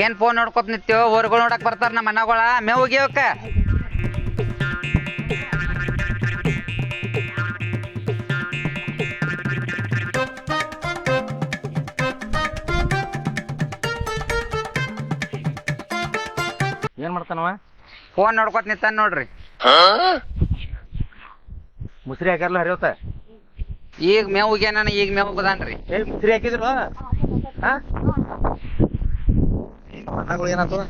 ಏನ್ ಫೋನ್ ನೋಡ್ಕೊತ ನಿತ್ಯೋ? ಊರ್ಗಳು ನೋಡಕ್ ಬರ್ತಾರ ನಮ್ಮ ಅಣ್ಣಗಳ ಮೇವ್ ಹೋಗ್ಯವಕ್ಕ ಏನ್ ಮಾಡ್ತಾನವ? ಫೋನ್ ನೋಡ್ಕೊತ ನಿಂತಾನ ನೋಡ್ರಿ. ಮುಸ್ರಿ ಹಾಕ್ಯಾರಲ್ಲ ಹರಿಯೋತ? ಈಗ ಮೇವ್ ಹೋಗ್ಯಾನ ಈಗ ಮೇವ್ ಹೋಗದಾನ್ರಿ. ಏ ಮುಸ್ರಿ ಹಾಕಿದ್ರು ಹಾ? ಮಕ್ಕಳು ಏನಾಗ್ತದ?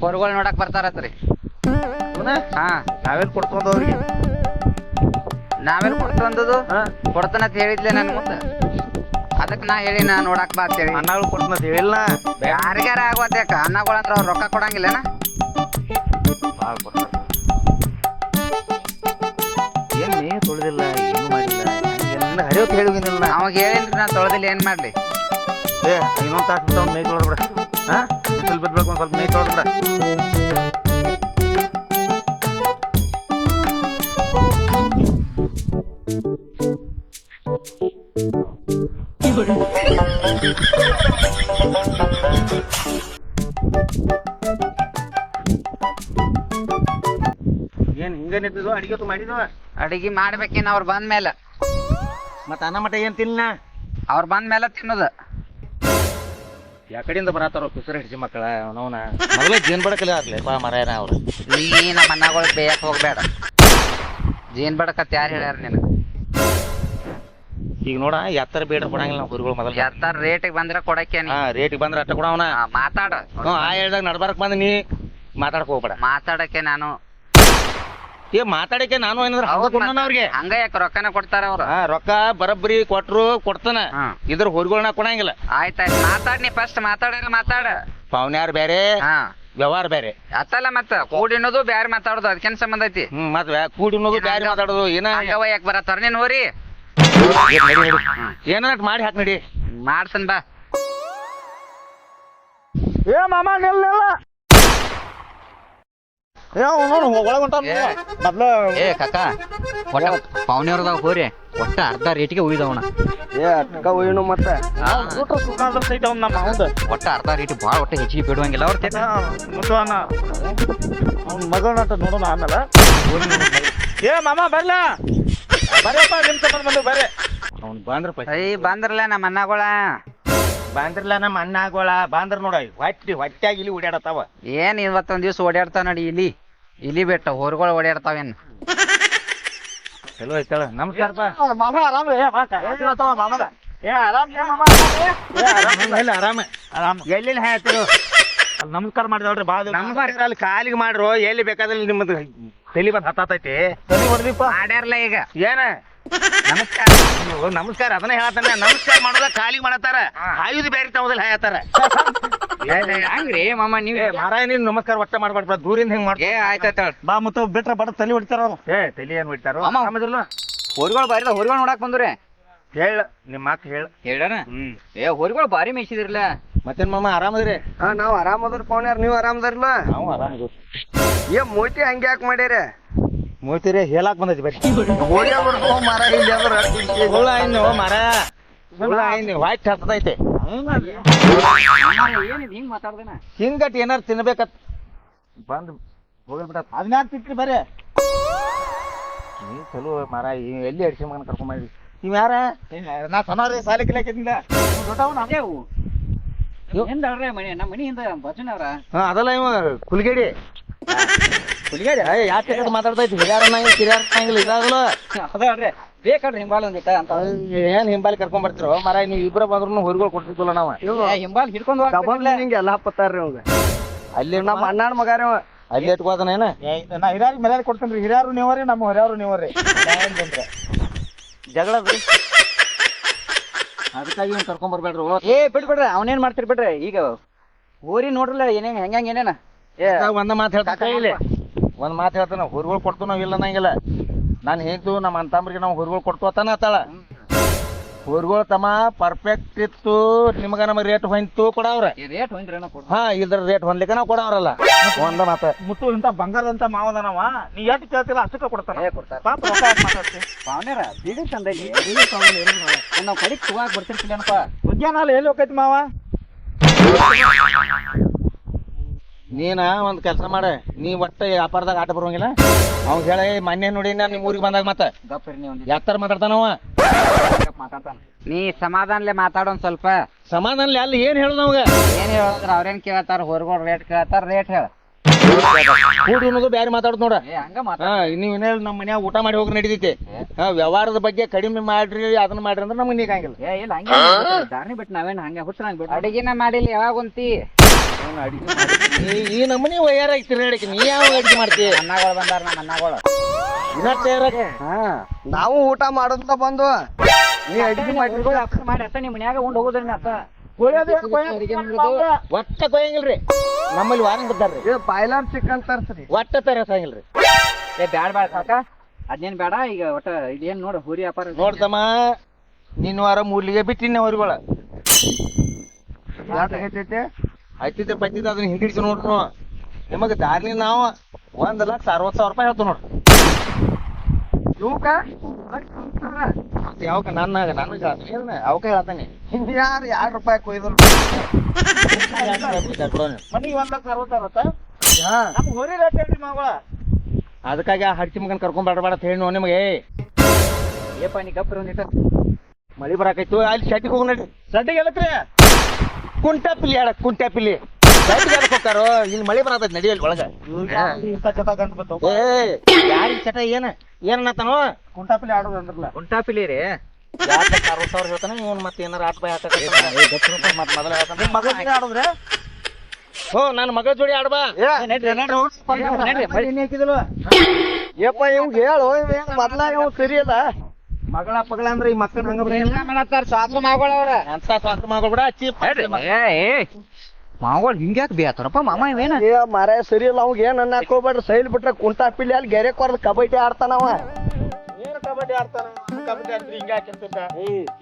ಹೊರಗಳು ನೋಡಕ್ ಬರ್ತಾರತ್ರಿ. ಹಾ. ನಾವೇನ್ ಕೊಡ್ತಂದ ಅವ್ರಿಗೆ ನಾವೆಲ್ಲ ಕೊಡ್ತಂದದು ಕೊಡ್ತಾನಂತ ಹೇಳಿದ್ಲೆ ನನ್ ಮುಂದ. ಅದಕ್ ನಾ ಹೇಳಿ ನಾ ನೋಡಕ್ ಬಾ ಅಂತ ಹೇಳಿ. ಅಣ್ಣಗಳು ಕೊಡ್ತಂತ ಹೇಳಿಲ್ಲ. ಯಾರಿಗಾರ ಆಗೋತ್ಯಾಕ ಅನ್ನಗಳು ಅಂದ್ರ ಅವ್ರು ರೊಕ್ಕ ಕೊಡಂಗಿಲ್ಲನ? ಭಾಳ ಕೊಡ್ತಾರ ಏನ್ ತೊಳೆದಿಲ್ಲ ಏನು ಮಾಡಿಲ್ಲ? ಎಲ್ಲ ಹರಿಯೋತ್ ಹೇಳಿಲ್ಲ ಅವಾಗ ಹೇಳಿನ್ರಿ ನಾ ತೊಳೆದಿಲ್ಲ ಏನ್ ಮಾಡ್ಲಿ? ಏ ಇನ್ನೊಂದ್ ತಾಸ್ ಬಿಟ್ಟು ಅವ್ನು ಮೇಯ್ ತೊಳ್ಬಿಡ ಹಾ ಬಿಸಿಲು ಬಿದ್ಬೇಕು ಒಂದ್ ಸ್ವಲ್ಪ ಮೇಯ್ ತೊಳ್ಬಿಡ ಏನ್ ಹಿಂಗ ನಿಂತಿದ್ವು ಅಡಿಗೆ ಮಾಡಿದ್ವ ಅಡಿಗೆ ಮಾಡ್ಬೇಕೇನ್ ಅವ್ರ ಬಂದ್ಮೇಲೆ? ಮತ್ತ ಅನ್ನ ಮಟ ಏನ್ ತಿನ್ನ ಅವ್ರ ಬಂದ್ಮೇಲೆ ತಿನ್ನೋದು. ಯಾ ಕಡೆಯಿಂದ ಬರತ್ತಾರೋ ಹಿಡ್ಜಿ ಹಿಡಿಸಿ ಮಕ್ಕಳ ಅವನವನ. ಮೊದಲೇ ಜೀನ್ ಬಡಕಲ್ಲ ಆಗ್ಲಿ ಬಾ ಮರಾಯನ ಅವ್ರು. ನೀ ನಮ್ಮ ಅಣ್ಣಗಳು ಬೇಯಕ್ ಹೋಗ್ಬೇಡ. ಜೀನ್ ಬಡಕತ್ ಯಾರು ಹೇಳ್ಯಾರ ನೀನು ಈಗ ನೋಡ ಎತ್ತರ ಬೇಡ ಕೊಡಂಗಿಲ್ಲ ನಾವು ಗುರುಗಳು ಮೊದಲು. ಎತ್ತರ ರೇಟಿಗೆ ಬಂದ್ರೆ ಕೊಡಕ್ಕೆ ನೀ. ಹಾ ರೇಟಿಗೆ ಬಂದ್ರ ಅಟ್ಟ ಕೊಡವನ ಮಾತಾಡ. ಹ್ಞೂ ಆ ಹೇಳ್ದಾಗ ನಡ್ಬಾರಕ್ ಬಂದ ನೀ ಮಾತಾಡಕ್ ಹೋಗ್ಬೇಡ. ಮಾತಾಡಕ್ಕೆ ನಾನು ಏ ಮಾತಾಡಕ್ಕೆ ನಾನು ಏನಾದ್ರು ಹಂಗ ಅವ್ರಿಗೆ? ಹಂಗ ಯಾಕೆ ರೊಕ್ಕನ ಕೊಡ್ತಾರ ಅವ್ರು? ಹಾ ರೊಕ್ಕ ಬರಬ್ಬರಿ ಕೊಟ್ರು ಕೊಡ್ತಾನ. ಹಾ. ಇದ್ರ ಹೊರಗಳನ್ನ ಕೊಡಂಗಿಲ್ಲ. ಆಯ್ತಾಯ್ತು ಮಾತಾಡ್ ನೀ ಫಸ್ಟ್ ಮಾತಾಡಿದ್ರೆ ಮಾತಾಡ. ಪಾವನ್ಯಾರ ಬೇರೆ ಹಾ. ವ್ಯವಹಾರ ಬೇರೆ ಅತ್ತಲ್ಲ ಮತ್ತ ಕೂಡಿನೋದು ಬ್ಯಾರೆ ಮಾತಾಡೋದು ಅದಕ್ಕೇನ್ ಸಂಬಂಧ ಐತಿ? ಹ್ಮ್ ಮತ್ ವ್ಯಾ- ಕೂಡಿ ಅನ್ನೋದು ಬ್ಯಾರೆ ಮಾತಾಡೋದು ಏನ ಹಂಗ ಯಾಕೆ ಬರತ್ತಾರ ನೀನ್ ಹೋರಿ. ಏನ ಮಾಡಿ ಹಾಕ್ ನಡಿ. ಮಾಡ್ಸನ್ ಬಾ. ಏ ಮಾಮ ನಿಲ್ಲ ಏ ಅವನು ಒಳಗೊಂಟ ಏ. ಮೊದ್ಲು ಏ ಕಾಕ ಒಟ್ಟ ಪಾವನಿಯವ್ರದಾಗ ಹೋರಿ. ಒಟ್ಟ ಅರ್ಧ ರೇಟಿಗೆ ಉಯ್ದವನ ಏ ಅಟ್ಕ ಒಯ್ಯನು ಮತ್ತೆ. ನಮ್ಮ ಅವಂದ ಒಟ್ಟ ಅರ್ಧ ರೇಟ್ ಭಾಳ ಒಟ್ಟ ಹೆಚ್ಚಿಗೆ ಬಿಡುವಂಗಿಲ್ಲ ಅವ್ರ ಮುಟ್ಟವನ ಅವ್ನ ಮಗಳನ್ನ ನೋಡೋಣ ಆಮೇಲೆ. ಏ ಮಾಮ ಬರ್ಲ? ಬರ್ರಪ್ಪ ನಿಮ್ ಸಂಬಂಧ ಬಂದು ಬರ್ರಿ ಅವ್ನು ಬಾಂದ್ರಪ್ಪ ಐ ಬಂದ್ರಲ್ಲ ನಮ್ಮ ಅಣ್ಣಗಳ. ಬಾಂದ್ರಲ್ಲ ನಮ್ಮ ಅಣ್ಣ ಆಗೋಳ ಬಾಂದ್ರ ನೋಡ ಹೊಟ್ಟಿ ಹೊಟ್ಟ್ಯಾಗಿ ಇಲ್ಲಿ ಓಡಾಡತಾವ ಏನ್ ಇವತ್ತೊಂದ್ ದಿವ್ಸ ಓಡಾಡ್ತಾವ ನೋಡಿ ಇಲಿ ಇಲಿ ಬೆಟ್ಟ ಹೊರಗಳು ಓಡಾಡ್ತಾವೇನ್ ಚಲೋ ಐತಳ ನಮಸ್ಕಾರಪ್ಪ ಮಾಮ ಆರಾಮ ಮಾಮದ ಏ ಆರಾಮ ಇಲ್ಲ ಆರಾಮ. ಆರಾಮ. ಎಲ್ಲೆಲ್ಲಿ ಹಾಯ್ತಿರು ನಮಸ್ಕಾರ ಮಾಡಿದ್ರಿ ಬಾ ನಮಸ್ಕಾರ ಅಲ್ಲಿ ಕಾಲಿಗೆ ಮಾಡ್ರು. ಎಲ್ಲಿ ಬೇಕಾದಲ್ಲಿ ನಿಮ್ಮದು ತಲಿ ಬಂದ್ ಹತ್ತೈತಿ ತಲಿ ಹೊಡೆದಿಪ್ಪ ಈಗ? ಏನ? ನಮಸ್ಕಾರ. ನಮಸ್ಕಾರ ಅದನ್ನ ಹೇಳತ್ತಾನೆ. ನಮಸ್ಕಾರ ಮಾಡೋದ ಕಾಲಿಗೆ ಮಾಡತ್ತಾರ. ಆಯುಧ ಬೇರೆ ತಾವದಲ್ಲಿ ಹಾಯತ್ತಾರ ಹಂಗ್ರಿ ಮಾಮ ನೀವ್ ಮಾರಾಯ ನೀನು ನಮಸ್ಕಾರ ಒಟ್ಟ ಮಾಡ್ಬಾರ್ದ ದೂರಿಂದ ಹೆಂಗ್ ಮಾಡ್ತಾರೆ ಏ ಆಯ್ತಾಯ್ತ ಬಾ ಮತ್ತ ಬಿಟ್ರ ಬಡ ತಲೆ ಹೊಡಿತಾರ ಅವ್ರು. ಏ ತಲೆ ಏನ್ ಹೊಡಿತಾರ? ಹೊರಗಳು ಬಾರಿ ಹೊರಗಳು ನೋಡಕ್ ಬಂದ್ರಿ. ಹೇಳ ನಿಮ್ಮ ಮಾತು ಹೇಳ. ಹೇಳಣ ಹ್ಮ್. ಏ ಹೊರಗಳು ಬಾರಿ ಮೇಯ್ಸಿದಿರ್ಲ ಮತ್ತೇನ್ ಮಾಮ ಆರಾಮದ್ರಿ? ಹಾ ನಾವ್ ಆರಾಮದ್ರ ಪೋನ್ಯಾರ ನೀವ್ ಆರಾಮದಾರಲ್ಲ ನಾವು ಆರಾಮ ಏ ಮೋತಿ ಹಂಗೆ ಯಾಕೆ ಮಾಡ್ಯಾರ? ಮೂತಿರಿ ಹೇಳಾಕ್ ಬಂದೈತಿ ಬರ್ರಿ. ಹೋಗ್ಯ ಬರ್ತಾವ ಮರ ಇಲ್ಲಿ ಹುಳ ಮರ ಹುಳ ಆಯ್ನು ಹತ್ತದೈತೆ ಹಿಂಗ್ ಮಾತಾಡ್ದೇನ? ಹಿಂಗಟ್ ಏನಾರ ತಿನ್ಬೇಕತ್. ಬಂದ್ ಹೋಗಲ್ ಬಿಡ ಅದನ್ನ ತಿಕ್ರಿ ಬರೇ ನೀ ಚಲೋ ಮಾರ ಎಲ್ಲಿ ಅಡಿಸಿ ಮಗನ ಕರ್ಕೊಂಡ್ ಮಾಡಿ ನೀವ್ ಯಾರ? ನಾ ಸಣ್ಣವ್ರಿ ಸಾಲಿ ಕಲಿಯಾಕಿಂದ ಹಿಂದಲ್ರಿ ಮನೆ ನಮ್ಮ ಮನಿಯಿಂದ ಭಜನವ್ರ. ಹಾ ಅದಲ್ಲ ಇವ ಕುಲ್ಗೇಡಿ. ಕುಲ್ಗೇಡಿ ಯಾಕೆ ಮಾತಾಡ್ತೈತಿ ಹಿರಿಯಾರ ಅನ್ನಂಗಿಲ್ಲ ಕಿರಿಯಾರ ಅನ್ನಂಗಿಲ್ಲ ಇದಾಗಲ್ಲ ಅದಲ್ರಿ ಬೇಕಲ್ರಿ ಹಿಂಬಾಲ್ ಒಂದಿಟ್ಟ ಅಂತ. ಏನ್ ಹಿಂಬಾಲಿ ಕರ್ಕೊಂಡ್ ಬರ್ತಿರೋ? ಮರ ನೀವ್ ಇಬ್ರ ಬಂದ್ರು ಹೊರಗಳು ನಾವ. ಏ, ಹಿಂಬಾಲ್ ಹಿಡ್ಕೊಂಡು ಡಬಲ್ ಹಿಂಗೆ ಎಲ್ಲ ಹಪ್ಪತ್ತಾರ್ರಿ ಅವಾಗ. ಅಲ್ಲಿ ನಮ್ಮ ಅಣ್ಣನ ಮಗಾರ ಅವ. ಅಲ್ಲಿ ಇಟ್ಕೋದನೇನ ನಾ ಹಿರಿಯರಿಗೆ ಮರ್ಯಾದೆ ಕೊಡ್ತೇನ್ರಿ. ಹಿರಿಯರು ನೀವ್ರಿ ನಮ್ಮ ಹೊರ್ಯಾರು ನೀವ್ರಿ. ಜಗಳ ಅದಕ್ಕಾಗಿ ಇವ್ನ ಕರ್ಕೊಂಡ್ ಬರ್ಬೇಡ್ರಿ. ಏ ಬಿಡ್ಬಿಡ್ರಿ ಅವನೇನ್ ಮಾಡ್ತಿರ್ ಬಿಡ್ರಿ. ಈಗ ಊರಿ ನೋಡ್ರಲ್ಲ ಏನೇನ್ ಹೆಂಗ ಏನೇನ? ಏ. ಒಂದ್ ಮಾತು ಹೇಳ್ತಾ ಇಲ್ಲಿ ಒಂದ್ ಮಾತು ಹೇಳ್ತಾನ ಹುರುಗಳು ಕೊಡ್ತು ನಾವ್ ಇಲ್ಲ ಅನ್ನಂಗಿಲ್ಲ. ನಾನು ಹೇಳ್ತು ನಮ್ಮ ಅಂತಂಬ್ರಿಗೆ ನಾವು ಹುರುಗಳು ಕೊಡ್ತು ಅತ್ತಾನ ಅತ್ತಾಳ ಹುರುಗಳು ತಮ್ಮ ಪರ್ಫೆಕ್ಟ್ ಇತ್ತು ನಿಮಗ ನಮಗೆ ರೇಟ್ ಹೊಂತು ಕೊಡವ್ರ. ರೇಟ್ ಹೊಂದ್ರಿ ಕೊಡ. ಹಾ ಇದ್ರ ರೇಟ್ ಹೊಂದ್ಲಿಕ್ಕ ನಾವು ಕೊಡವ್ರಲ್ಲ. ಒಂದ ಮಾತ. ಮುತ್ತು ಇಂತ ಬಂಗಾರದಂತ ಮಾವದನವ ನೀ ಎಷ್ಟು ಕೇಳ್ತಿಲ್ಲ ಅಷ್ಟಕ್ಕೆ ಕೊಡ್ತಾರ. ಪಾಪ ರೊಕ್ಕ ಮಾತಾಡ್ತಿ? ಪಾವನೇರ ಬೀಡಿ ತಂದ ನಾವ್ ಕಡಿಗ್ ತಗೋಕ್ ಬರ್ತಿರ್ತಿಲ್ಲನಪ್ಪ ಉದ್ಯಾನ ಎಲ್ಲಿ ಹೋಗೈತಿ ಮಾವ? ನೀನ ಒಂದ್ ಕೆಲಸ ಮಾಡ. ನೀ ಒಟ್ಟ ವ್ಯಾಪಾರದಾಗ ಆಟ ಬರೋಂಗಿಲ್ಲ ಅವ್ ಹೇಳ ಮೊನ್ನೆ ನೋಡಿ ನಾ ನಿಮ್ಮ ಊರಿಗೆ ಬಂದಾಗ ಮತ್ತೆ. ಗಪ್ರಿ ನೀವು ಯಾತ್ತಾರ ಮಾತಾಡ್ತಾನವ ಮಾತಾಡ್ತಾನ ನೀ ಸಮಾಧಾನಲೆ ಮಾತಾಡೋನ್ ಸ್ವಲ್ಪ. ಸಮಾಧಾನ ಅಲ್ಲಿ ಏನ್ ಹೇಳುದ ಅವಾಗ? ಏನ್ ಹೇಳಿದ್ರ ಅವ್ರೇನ್ ಕೇಳ್ತಾರ? ಹೊರಗೋಡ್ ರೇಟ್ ಕೇಳ್ತಾರ ರೇಟ್ ಹೇಳ. ಕೂಡಿ ಅನ್ನೋದು ಬ್ಯಾರೆ ಮಾತಾಡ್ತ ನೋಡ. ಏ ಹಂಗ ಮಾತಾಡ ಹಾ ನೀವ್ ಏನ್ ನಮ್ಮ ಮನ್ಯಾಗ ಊಟ ಮಾಡಿ ಹೋಗಿ ನಡೀತೈತಿ. ಹಾ ವ್ಯವಹಾರದ ಬಗ್ಗೆ ಕಡಿಮೆ ಮಾಡ್ರಿ ಅದನ್ನ ಮಾಡ್ರಿ ಅಂದ್ರೆ ನಮ್ಗೆ ನೀಗಂಗಿಲ್ಲ ಏ ಇಲ್ಲ ಹಂಗೆ ದಾರಿ ಬಿಟ್ಟು ನಾವೇನ್ ಹಂಗೆ ಬಿಟ್ಟು ಅಡಿಗೆನ ಮಾಡಿಲ್ಲ ಯಾವಾಗ ಉಂತಿ ಈ- ಈ ನಮ್ಮನಿ ವಯ್ಯಾರಾಗಿ ತಿರ್ಗಾಡಕ್ಕೆ ನೀ ಯಾವ ಅಡಿಗೆ ಮಾಡ್ತಿ? ಅನ್ನಗಳು ಬಂದಾರ ನಮ್ಮ ಅನ್ನಗಳು ಹಾ. ನಾವು ಊಟ ಮಾಡೋದ್ಲ ಬಂದು. ನೀ ಅಡಿಗೆ ಮಾಡಿ ಮಾಡಿ ಅತ್ತ ನಿಮ್ಮ ಮನ್ಯಾಗ ಉಂಡ್ ಹೋಗುದ್ರಿ ಅತ್ತ ಅಡಿಗೆ ಒಟ್ಟ ಕೊಯ್ಯಂಗಿಲ್ರಿ. ನಮ್ಮಲ್ಲಿ ವಾರಂಗ್ ಬಿದ್ದಾರ್ರಿ. ಏ ಬಾಯ್ಲಾರ್ ಚಿಕನ್ ತರ್ಸ್ರಿ. ಒಟ್ಟ ತರಸಾಗಿಲ್ರಿ ಏ ಬ್ಯಾಡ ಬ್ಯಾಡ ಸಾಕ ಅದೇನ್ ಬೇಡ ಈಗ ಒಟ್ಟ ಇದೇನ್ ನೋಡು ಹುರಿ ವ್ಯಾಪಾರ ನೋಡ್ತಮ್ಮ ನಿನ್ನ ವಾರ ಮೂರ್ಲಿಗೆ ಬಿಟ್ಟಿನ ಹೊರಗಳ ಯಾಕೈತೈತೆ ಐತಿದ್ದೆ ಪತ್ತಿದ್ದ ಅದನ್ನ ಹಿಂದಿಡ್ಸಿ ನೋಡ್ರು ನಿಮಗೆ ದಾರಿ ನಾವು ಒಂದ್ ಲಕ್ಷ ಅರವತ್ತು ಸಾವಿರ ರೂಪಾಯಿ ಹೇಳ್ತು ನೋಡ್ರಿ ಇವಕ್ಕ ಯಾವಾಗ ನನ್ನ ನನಗ ಅವಕ ಹೇಳ್ತಾನೆ? ಯಾರು ಎರಡು ರೂಪಾಯಿ ಕೊಯ್ದ್ರು? ಮನಿಗೆ ಒಂದ್ ಲಕ್ಷ ಅರವತ್ತು ಅರವತ್ತ ನಮ್ ಹೊರಿ ರೇಟ್ ಹೇಳ್ರಿ ಮಗಳ ಅದಕ್ಕಾಗಿ ಆ ಹಡ್ಚಿ ಮಗನ್ ಕರ್ಕೊಂಡ್ ಬೇಡ ಅಂತ ಹೇಳಿ ನೋಡಿ ನಿಮಗೆ. ಏಪ ನೀ ಗಪ್ಪ ಮಳಿ ಬರಾಕೈತು ಅಲ್ಲಿ ಶೆಟ್ಟಿಗೆ ಹೋಗಿ ನಡ್ರಿ. ಸಡ್ಡಿಗೆ ಎದಕ್ರಿ ಕುಂಟಾಪಿಲಿ ಹೇಳ ಕುಂಟಾಪಿಲಿ ಪಿಲಿ ಹೋಗ್ತಾರೋ ಇಲ್ಲಿ ಮಳೆ ಬರತೈತಿ ನಡಿಯಲ್ಲಿ ಒಳಗ ಜೊತೆ ಏ ಯಾರಿಗ್ ಚಟ ಏನ ಏನನ್ನತಾನೋ ಕುಂಟಾಪಿಲಿ ಆಡೋದು ಅಂದ್ರಲ್ಲ ಉಂಟಾಪಿಲಿ ರೀ ಯಾಕೆ ಅರವತ್ತು ಸಾವಿರ ಹೇಳ್ತಾನೆ ಇವನ್ ಮತ್ತೆ ಏನಾರ ಆಟ ಬಾಯ್ ಮತ್ತೆ ಮೊದಲ ಹೇಳ್ತಾನೆ ಮಗ ಆಡೋದ್ರೆ ಓ ನನ್ನ ಮಗಳ ಜೋಡಿ ಆಡ್ಬಾ ಯಪ್ಪ ಇವ್ಗೆ ಹೇಳು ಇವ್ ಮೊದ್ಲ ಇವ್ ಸರಿ ಅಲ್ಲ ಮಗಳ ಪಗಳ ಅಂದ್ರೆ ಈ ಮಕ್ಕಳ ಹಂಗ ಮಾಡತ್ತಾರ? ಸ್ವಾತ್ರ ಮಾಗಳವ್ರ ಎಂತ ಸ್ವಂತ ಮಗಳು ಬಿಡ ಚೀಪ್ ಮಾವಗಳು ಹಿಂಗ್ಯಾಕ್ ಬೇತಾರಪ್ಪ ಮಾಮ ಇವೇನ? ಏ ಮರ ಸರಿ ಇಲ್ಲ ಅವ್ಗೆ ಏನ್ ಅನ್ನ ಹಾಕೋಬೇಡ್ರಿ ಸೈಲ್ ಬಿಟ್ರೆ ಕುಂಟಾ ಪಿಲ್ಲಿ ಅಲ್ಲಿ ಗೆರೆ ಕೊರ್ದು ಕಬಡ್ಡಿ ಆಡ್ತಾನವ ಏನ್ ಕಬಡ್ಡಿ ಆಡ್ತಾನ? ಕಬಡ್ಡಿ ಆಡ್ತೀರಿ ಹಿಂಗ ಹಾಕಿರ್ತಿದ್ದ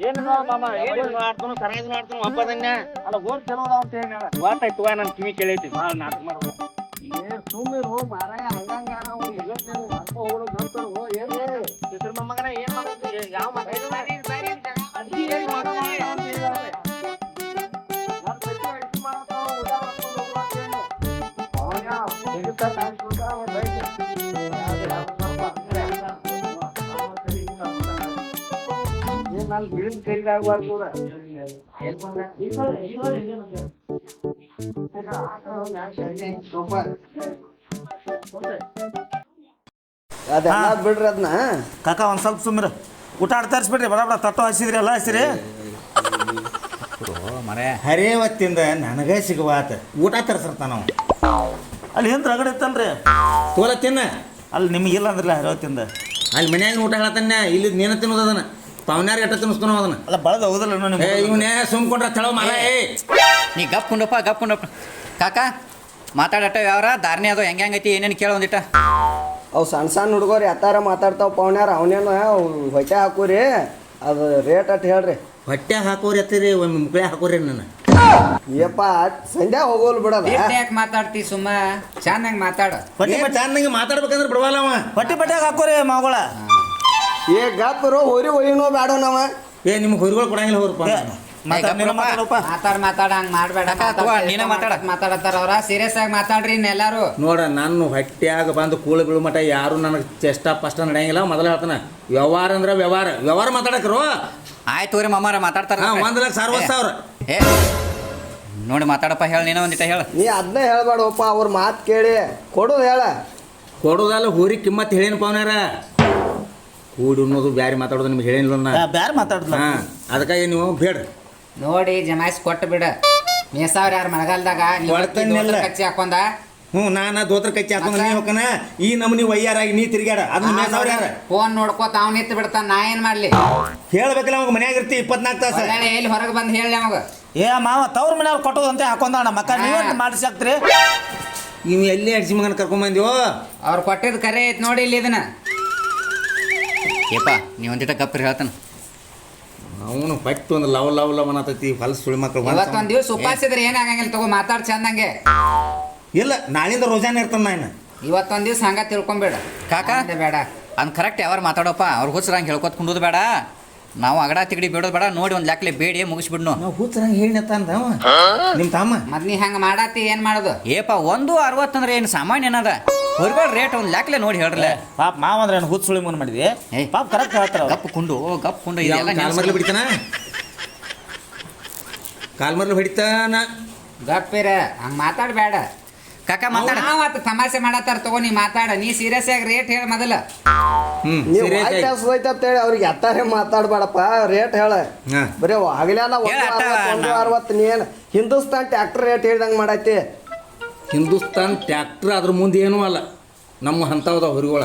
ಏನ್ ಮಾಮ? ಏನ್ ಆಡ್ತಾನು ಕರಾಜ್ ಮಾಡ್ತಾನು ಒಬ್ಬದನ್ನ ಅಲ್ಲ ಓದ್ ಚಲೋ ಅಂತ ಅಂತ ಹೇಳಿ ಗೊತ್ತಾಯ್ತು ನನ್ ಕಿವಿ ಕೇಳೈತಿ. ಭಾಳ ನಾಟಕ ಮಾಡ್ಬೇಕು ಇದ್ರ ಅದೆಲ್ಲ ಬಿಡ್ರಿ ಅದನ್ನ ಕಾಕ ಒಂದು ಸ್ವಲ್ಪ ಸುಮ್ಮನೆ ಊಟ ಆಡ್ ತರಿಸ್ಬಿಡ್ರಿ ಬಡ ಬಡ ತಟ್ಟೋ ಹಸಿದ್ರಿ ಎಲ್ಲ ಹಸಿರಿ ಹರೇ ಹೊತ್ತಿಂದ ನನಗೆ ಸಿಗುವಾತ ಊಟ ತರಿಸಿರ್ತಾನ ಅವ. ಅಲ್ಲಿ ಹಿಂದೆ ರಗಡೆ ಇತ್ತಲ್ರಿ. ತೋಲ ತಿನ್ನ. ಅಲ್ಲಿ ನಿಮ್ಗೆ ಇಲ್ಲ ಅಂದ್ರಲ್ಲ ಹರೇ ಹೊತ್ತಿಂದ. ಅಲ್ಲಿ ಮನ್ಯಾಗ ಊಟ ಹೇಳತ್ತನ್ನ ಇಲ್ಲಿ ನೀನ ತಿನ್ನೋದು ಅದನ್ನ. ಪವನ್ಯಾರ ಎಟ್ಟ ತಿನ್ನಿಸ್ತಾನೋ ಅದನ್ನ? ಅಲ್ಲ ಬಳದ ಹೌದಲ್ಲ ಏ ನಿಮ್ಮ ಇವನೇ ಸುಮ್ಕೊಂಡ್ರ ತಳ ಮರ ಏ ನೀ ಗಪ್ ಕುಂಡಪ್ಪ ಗಪ್ ಕುಂಡಪ್ಪ ಕಾಕ ಮಾತಾಡಟ ಯಾವ್ರ ದಾರ್ನಿ ಅದು ಹೆಂಗೆ ಹೆಂಗೈತಿ ಏನೇನು ಕೇಳ ಒಂದಿಟ ಅವು ಸಣ್ಣ ಸಣ್ಣ ಹುಡುಗರು ಯಾತಾರ ಮಾತಾಡ್ತಾವ ಪವನ್ಯಾರ ಅವನೇನು ಹೊಟ್ಟೆ ಹಾಕೂರಿ ಅದು ರೇಟ್ ಅಟ್ ಹೇಳ್ರಿ. ಹೊಟ್ಟೆ ಹಾಕೋರಿ ಎತ್ತಿರಿ ಒಮ್ಮೆ ಮುಕ್ಳೆ ಹಾಕೋರಿ ನನ್ನ. ಯಪ್ಪ ಸಂಧ್ಯಾ ಹೋಗೋಲ್ ಬಿಡದ ಯಾಕೆ ಮಾತಾಡ್ತಿ ಸುಮ್ಮ? ಚೆನ್ನಾಗಿ ಮಾತಾಡ. ಹೊಟ್ಟೆ ಚೆನ್ನಾಗಿ ಮಾತಾಡ್ಬೇಕಂದ್ರೆ ಬಿಡವಲ್ಲ ಅವ. ಹೊಟ್ಟೆ ಬಟ್ಟೆಗೆ ಹಾಕೋರಿ ಮಾವುಗಳ. ಏ ಗಪ್ಪರು ಹೊರಿ ಒಯ್ಯನೋ ಬೇಡ ನಾವ. ಏ ನಿಮ್ಗೆ ಹೊರಿಗಳು ಕೊಡಂಗಿಲ್ಲ ಹೋರಪ್ಪ ಮಾತಾಡ ಮಾತಾಡ್ ಮಾತಾಡ ಹಂಗ್ ಮಾಡಬೇಡ ನೀನ ಮಾತಾಡ ಮಾತಾಡತ್ತಾರ ಅವ್ರ. ಸೀರಿಯಸ್ ಆಗಿ ಮಾತಾಡ್ರಿ ಎಲ್ಲಾರು. ನೋಡ ನಾನು ಹೊಟ್ಟ್ಯಾಗ ಬಂದು ಕೂಳು ಬೀಳು ಮಟ ಯಾರು ನನಗೆ ಚೆಷ್ಟ ಪಷ್ಟ ನಡೆಯಂಗಿಲ್ಲ. ಮೊದಲ ಹೇಳ್ತಾನ ವ್ಯವಹಾರ ಅಂದ್ರೆ ವ್ಯವಹಾರ. ವ್ಯವಹಾರ ಮಾತಾಡಕ್ರು. ಆಯ್ತು ರೀ ಮಮ್ಮಾರ ಮಾತಾಡ್ತಾರ ಒಂದ್ ಲಕ್ಷ ಅರವತ್ತು ಸಾವಿರ. ಏ ನೋಡಿ ಮಾತಾಡಪ್ಪ ಹೇಳ ನೀನ ಒಂದಿಟ ಹೇಳ. ನೀ ಅದನ್ನ ಹೇಳ್ಬೇಡಪ್ಪ ಅವ್ರ ಮಾತು ಕೇಳಿ. ಕೊಡುದು ಹೇಳ. ಕೊಡುದಲ್ಲ ಊರಿಗೆ ಕಿಮ್ಮತ್ ಹೇಳಿನ ಪವನ್ಯಾರ ಕೂಡಿ ಅನ್ನೋದು ಬ್ಯಾರೆ ಮಾತಾಡೋದು ನಿಮ್ಗೆ ಹೇಳಿಲ್ಲ ನಾ? ಬ್ಯಾರೆ ಮಾತಾಡ್ಲ ಹಾ ಅದಕ್ಕಾಗಿ ನೀವು ಬೇಡ ನೋಡಿ ಜಮಾಯಿಸಿ ಕೊಟ್ಟು ಬಿಡ. ಮೇಸಾವ್ರ ಯಾರು ಮಳೆಗಾಲದಾಗ ಕಚ್ಚಿ ಹಾಕೊಂಡ? ಹ್ಞೂ ನಾನು ದೋತ್ರ ಕಚ್ಚಿ ಹಾಕೊಂಡು ನೀ ಹೋಗನ ಈ ನಮ್ನಿ ವಯ್ಯಾರಾಗಿ ನೀ ತಿರ್ಗ್ಯಾಡ. ಅದನ್ನ ಮೇಸಾವ್ರ ಯಾರ? ಫೋನ್ ನೋಡ್ಕೋತ ಅವ್ನ ನಿಂತು ಬಿಡ್ತಾನ ನಾ ಏನ್ ಮಾಡ್ಲಿ? ಹೇಳ್ಬೇಕಲ್ಲ ಅವಾಗ ಮನ್ಯಾಗ ಇರ್ತಿ ಇಪ್ಪತ್ನಾಲ್ಕು ತಾಸ. ಎಲ್ಲಿ ಹೊರಗೆ ಬಂದು ಹೇಳಿ ಅವಾಗ. ಏ ಮಾವ ತವ್ರ ಮನ್ಯಾಗ ಅಂತ ಹಾಕೊಂಡ ಮಕ್ಕ. ನೀವು ಮಾಡಿಸಿ ಹಾಕ್ತ್ರಿ ನೀವು ಎಲ್ಲಿ ಅಡ್ಸಿ ಮಗನ ಕರ್ಕೊಂಬಂದಿವೋ ಅವ್ರು ಕೊಟ್ಟಿದ್ ಕರೆ ಐತ್ ನೋಡಿ ಇಲ್ಲಿ ಇದನ್ನ. ಏಪ ನೀ ಒಂದಿಟ ಕಪ್ಪ ಹೇಳ್ತಾನ. ಅವನು ಪಟ್ಟು ಒಂದು ಲವ್ ಲವ್ ಲವ್ ಅನ್ನತೈತಿ ಹೊಲಸ್ ಸುಳಿ ಮಕ್ಕಳು ಒಂದು ದಿವ್ಸ ಉಪಾಸಿದ್ರೆ ಏನಾಗಂಗಿಲ್ಲ ತಗೋ ಮಾತಾಡ್ ಚಂದಂಗೆ. ಇಲ್ಲ ನಾಳಿಂದ ರೋಜಾನ ಇರ್ತಾನ ನಾನು ಇವತ್ತೊಂದು ದಿವಸ ಹಂಗ ತಿಳ್ಕೊಂಬೇಡ. ಕಾಕ ಬೇಡ. ಅಂದ್ ಕರೆಕ್ಟ್ ಯಾವಾರ ಮಾತಾಡೋಪ್ಪ ಅವ್ರ ಹಂಗೆ ಹೇಳ್ಕೊತ್ ಕುಂಡುದು ಬೇಡ. ನಾವು ಅಗಡ ತಿಗಡಿ ಬಿಡೋದು ಬೇಡ ನೋಡಿ ಒಂದು ಲೆಕ್ಕಲೆ ಬೇಡಿ ಮುಗಿಸ್ಬಿಡ್ನು. ನಾವು ಹೇಳಿನತ್ತ ಅಂದವ ನಿಮ್ಮ ತಮ್ಮ ಮತ್ ನೀ ಹೆಂಗ ಮಾಡಾತಿ ಏನ್ ಮಾಡೋದು? ಏಪ ಒಂದು ಅರವತ್ತಂದ್ರೆ ಏನು ಸಾಮಾನ್ಯ ಏನದ? ಹೊರಗಡೆ ರೇಟ್ ಒಂದು ಲೆಕ್ಕಲೆ ನೋಡಿ ಹೇಳ್ರಲ್ಲ ಪಾಪ ಮಾವ ಅಂದ್ರೆ ಏನು ಹುಚ್ಚು ಸುಳಿ ಮುಂದೆ ಮಾಡಿದ್ವಿ ಏಯ್. ಪಾಪ ಕರೆಕ್ಟ್ ಹೇಳ್ತಾರ ಗಪ್ ಕುಂಡು ಗಪ್ ಕುಂಡು ಇದೆಲ್ಲ ಕಾಲ್ ಮರ್ಲಿ ಬಿಡ್ತಾನ ಕಾಲ್ ಮರ್ಲು ಹೊಡಿತಾನ? ಗಪ್ಪಿರ ಹಂಗೆ ಮಾತಾಡ್ಬೇಡ. ಕಾಕ ಮಾತಾಡ. ಅವತ್ತು ತಮಾಷೆ ಮಾಡತ್ತಾರ ತಗೋ ನೀ ಮಾತಾಡ. ನೀ ಸೀರಿಯಸ್ ಆಗಿ ರೇಟ್ ಹೇಳ ಮೊದಲ. ಹ್ಮ್ ನೀವು serious ಆಗಿ. ಹೋಯ್ತು ಅಂತೇಳಿ ಅವ್ರಿಗೆ ಎತ್ತಾರೆ ಮಾತಾಡ್ಬೇಡಪ್ಪ ರೇಟ್ ಹೇಳ. ಬರೇ ಬರೀ ಹಗಲ್ಯಾನ ಹೇಳ ಒಂದು ಅಟ್ಟ ಅರವತ್ತು ಒಂದು ನಾ- ಅರವತ್ತು ನೀ ಏನು ಹಿಂದೂಸ್ತಾನ್ ಟ್ಯಾಕ್ಟರ್ ರೇಟ್ ಹೇಳ್ದಂಗೆ ಮಾಡೈತಿ. ಹಿಂದೂಸ್ತಾನ್ ಟ್ಯಾಕ್ಟ್ರ್ ಅದ್ರ ಮುಂದೆ ಏನೂ ಅಲ್ಲ. ನಮ್ಮ ಅಂಥವ್ದ ಹೊರಗೋಳ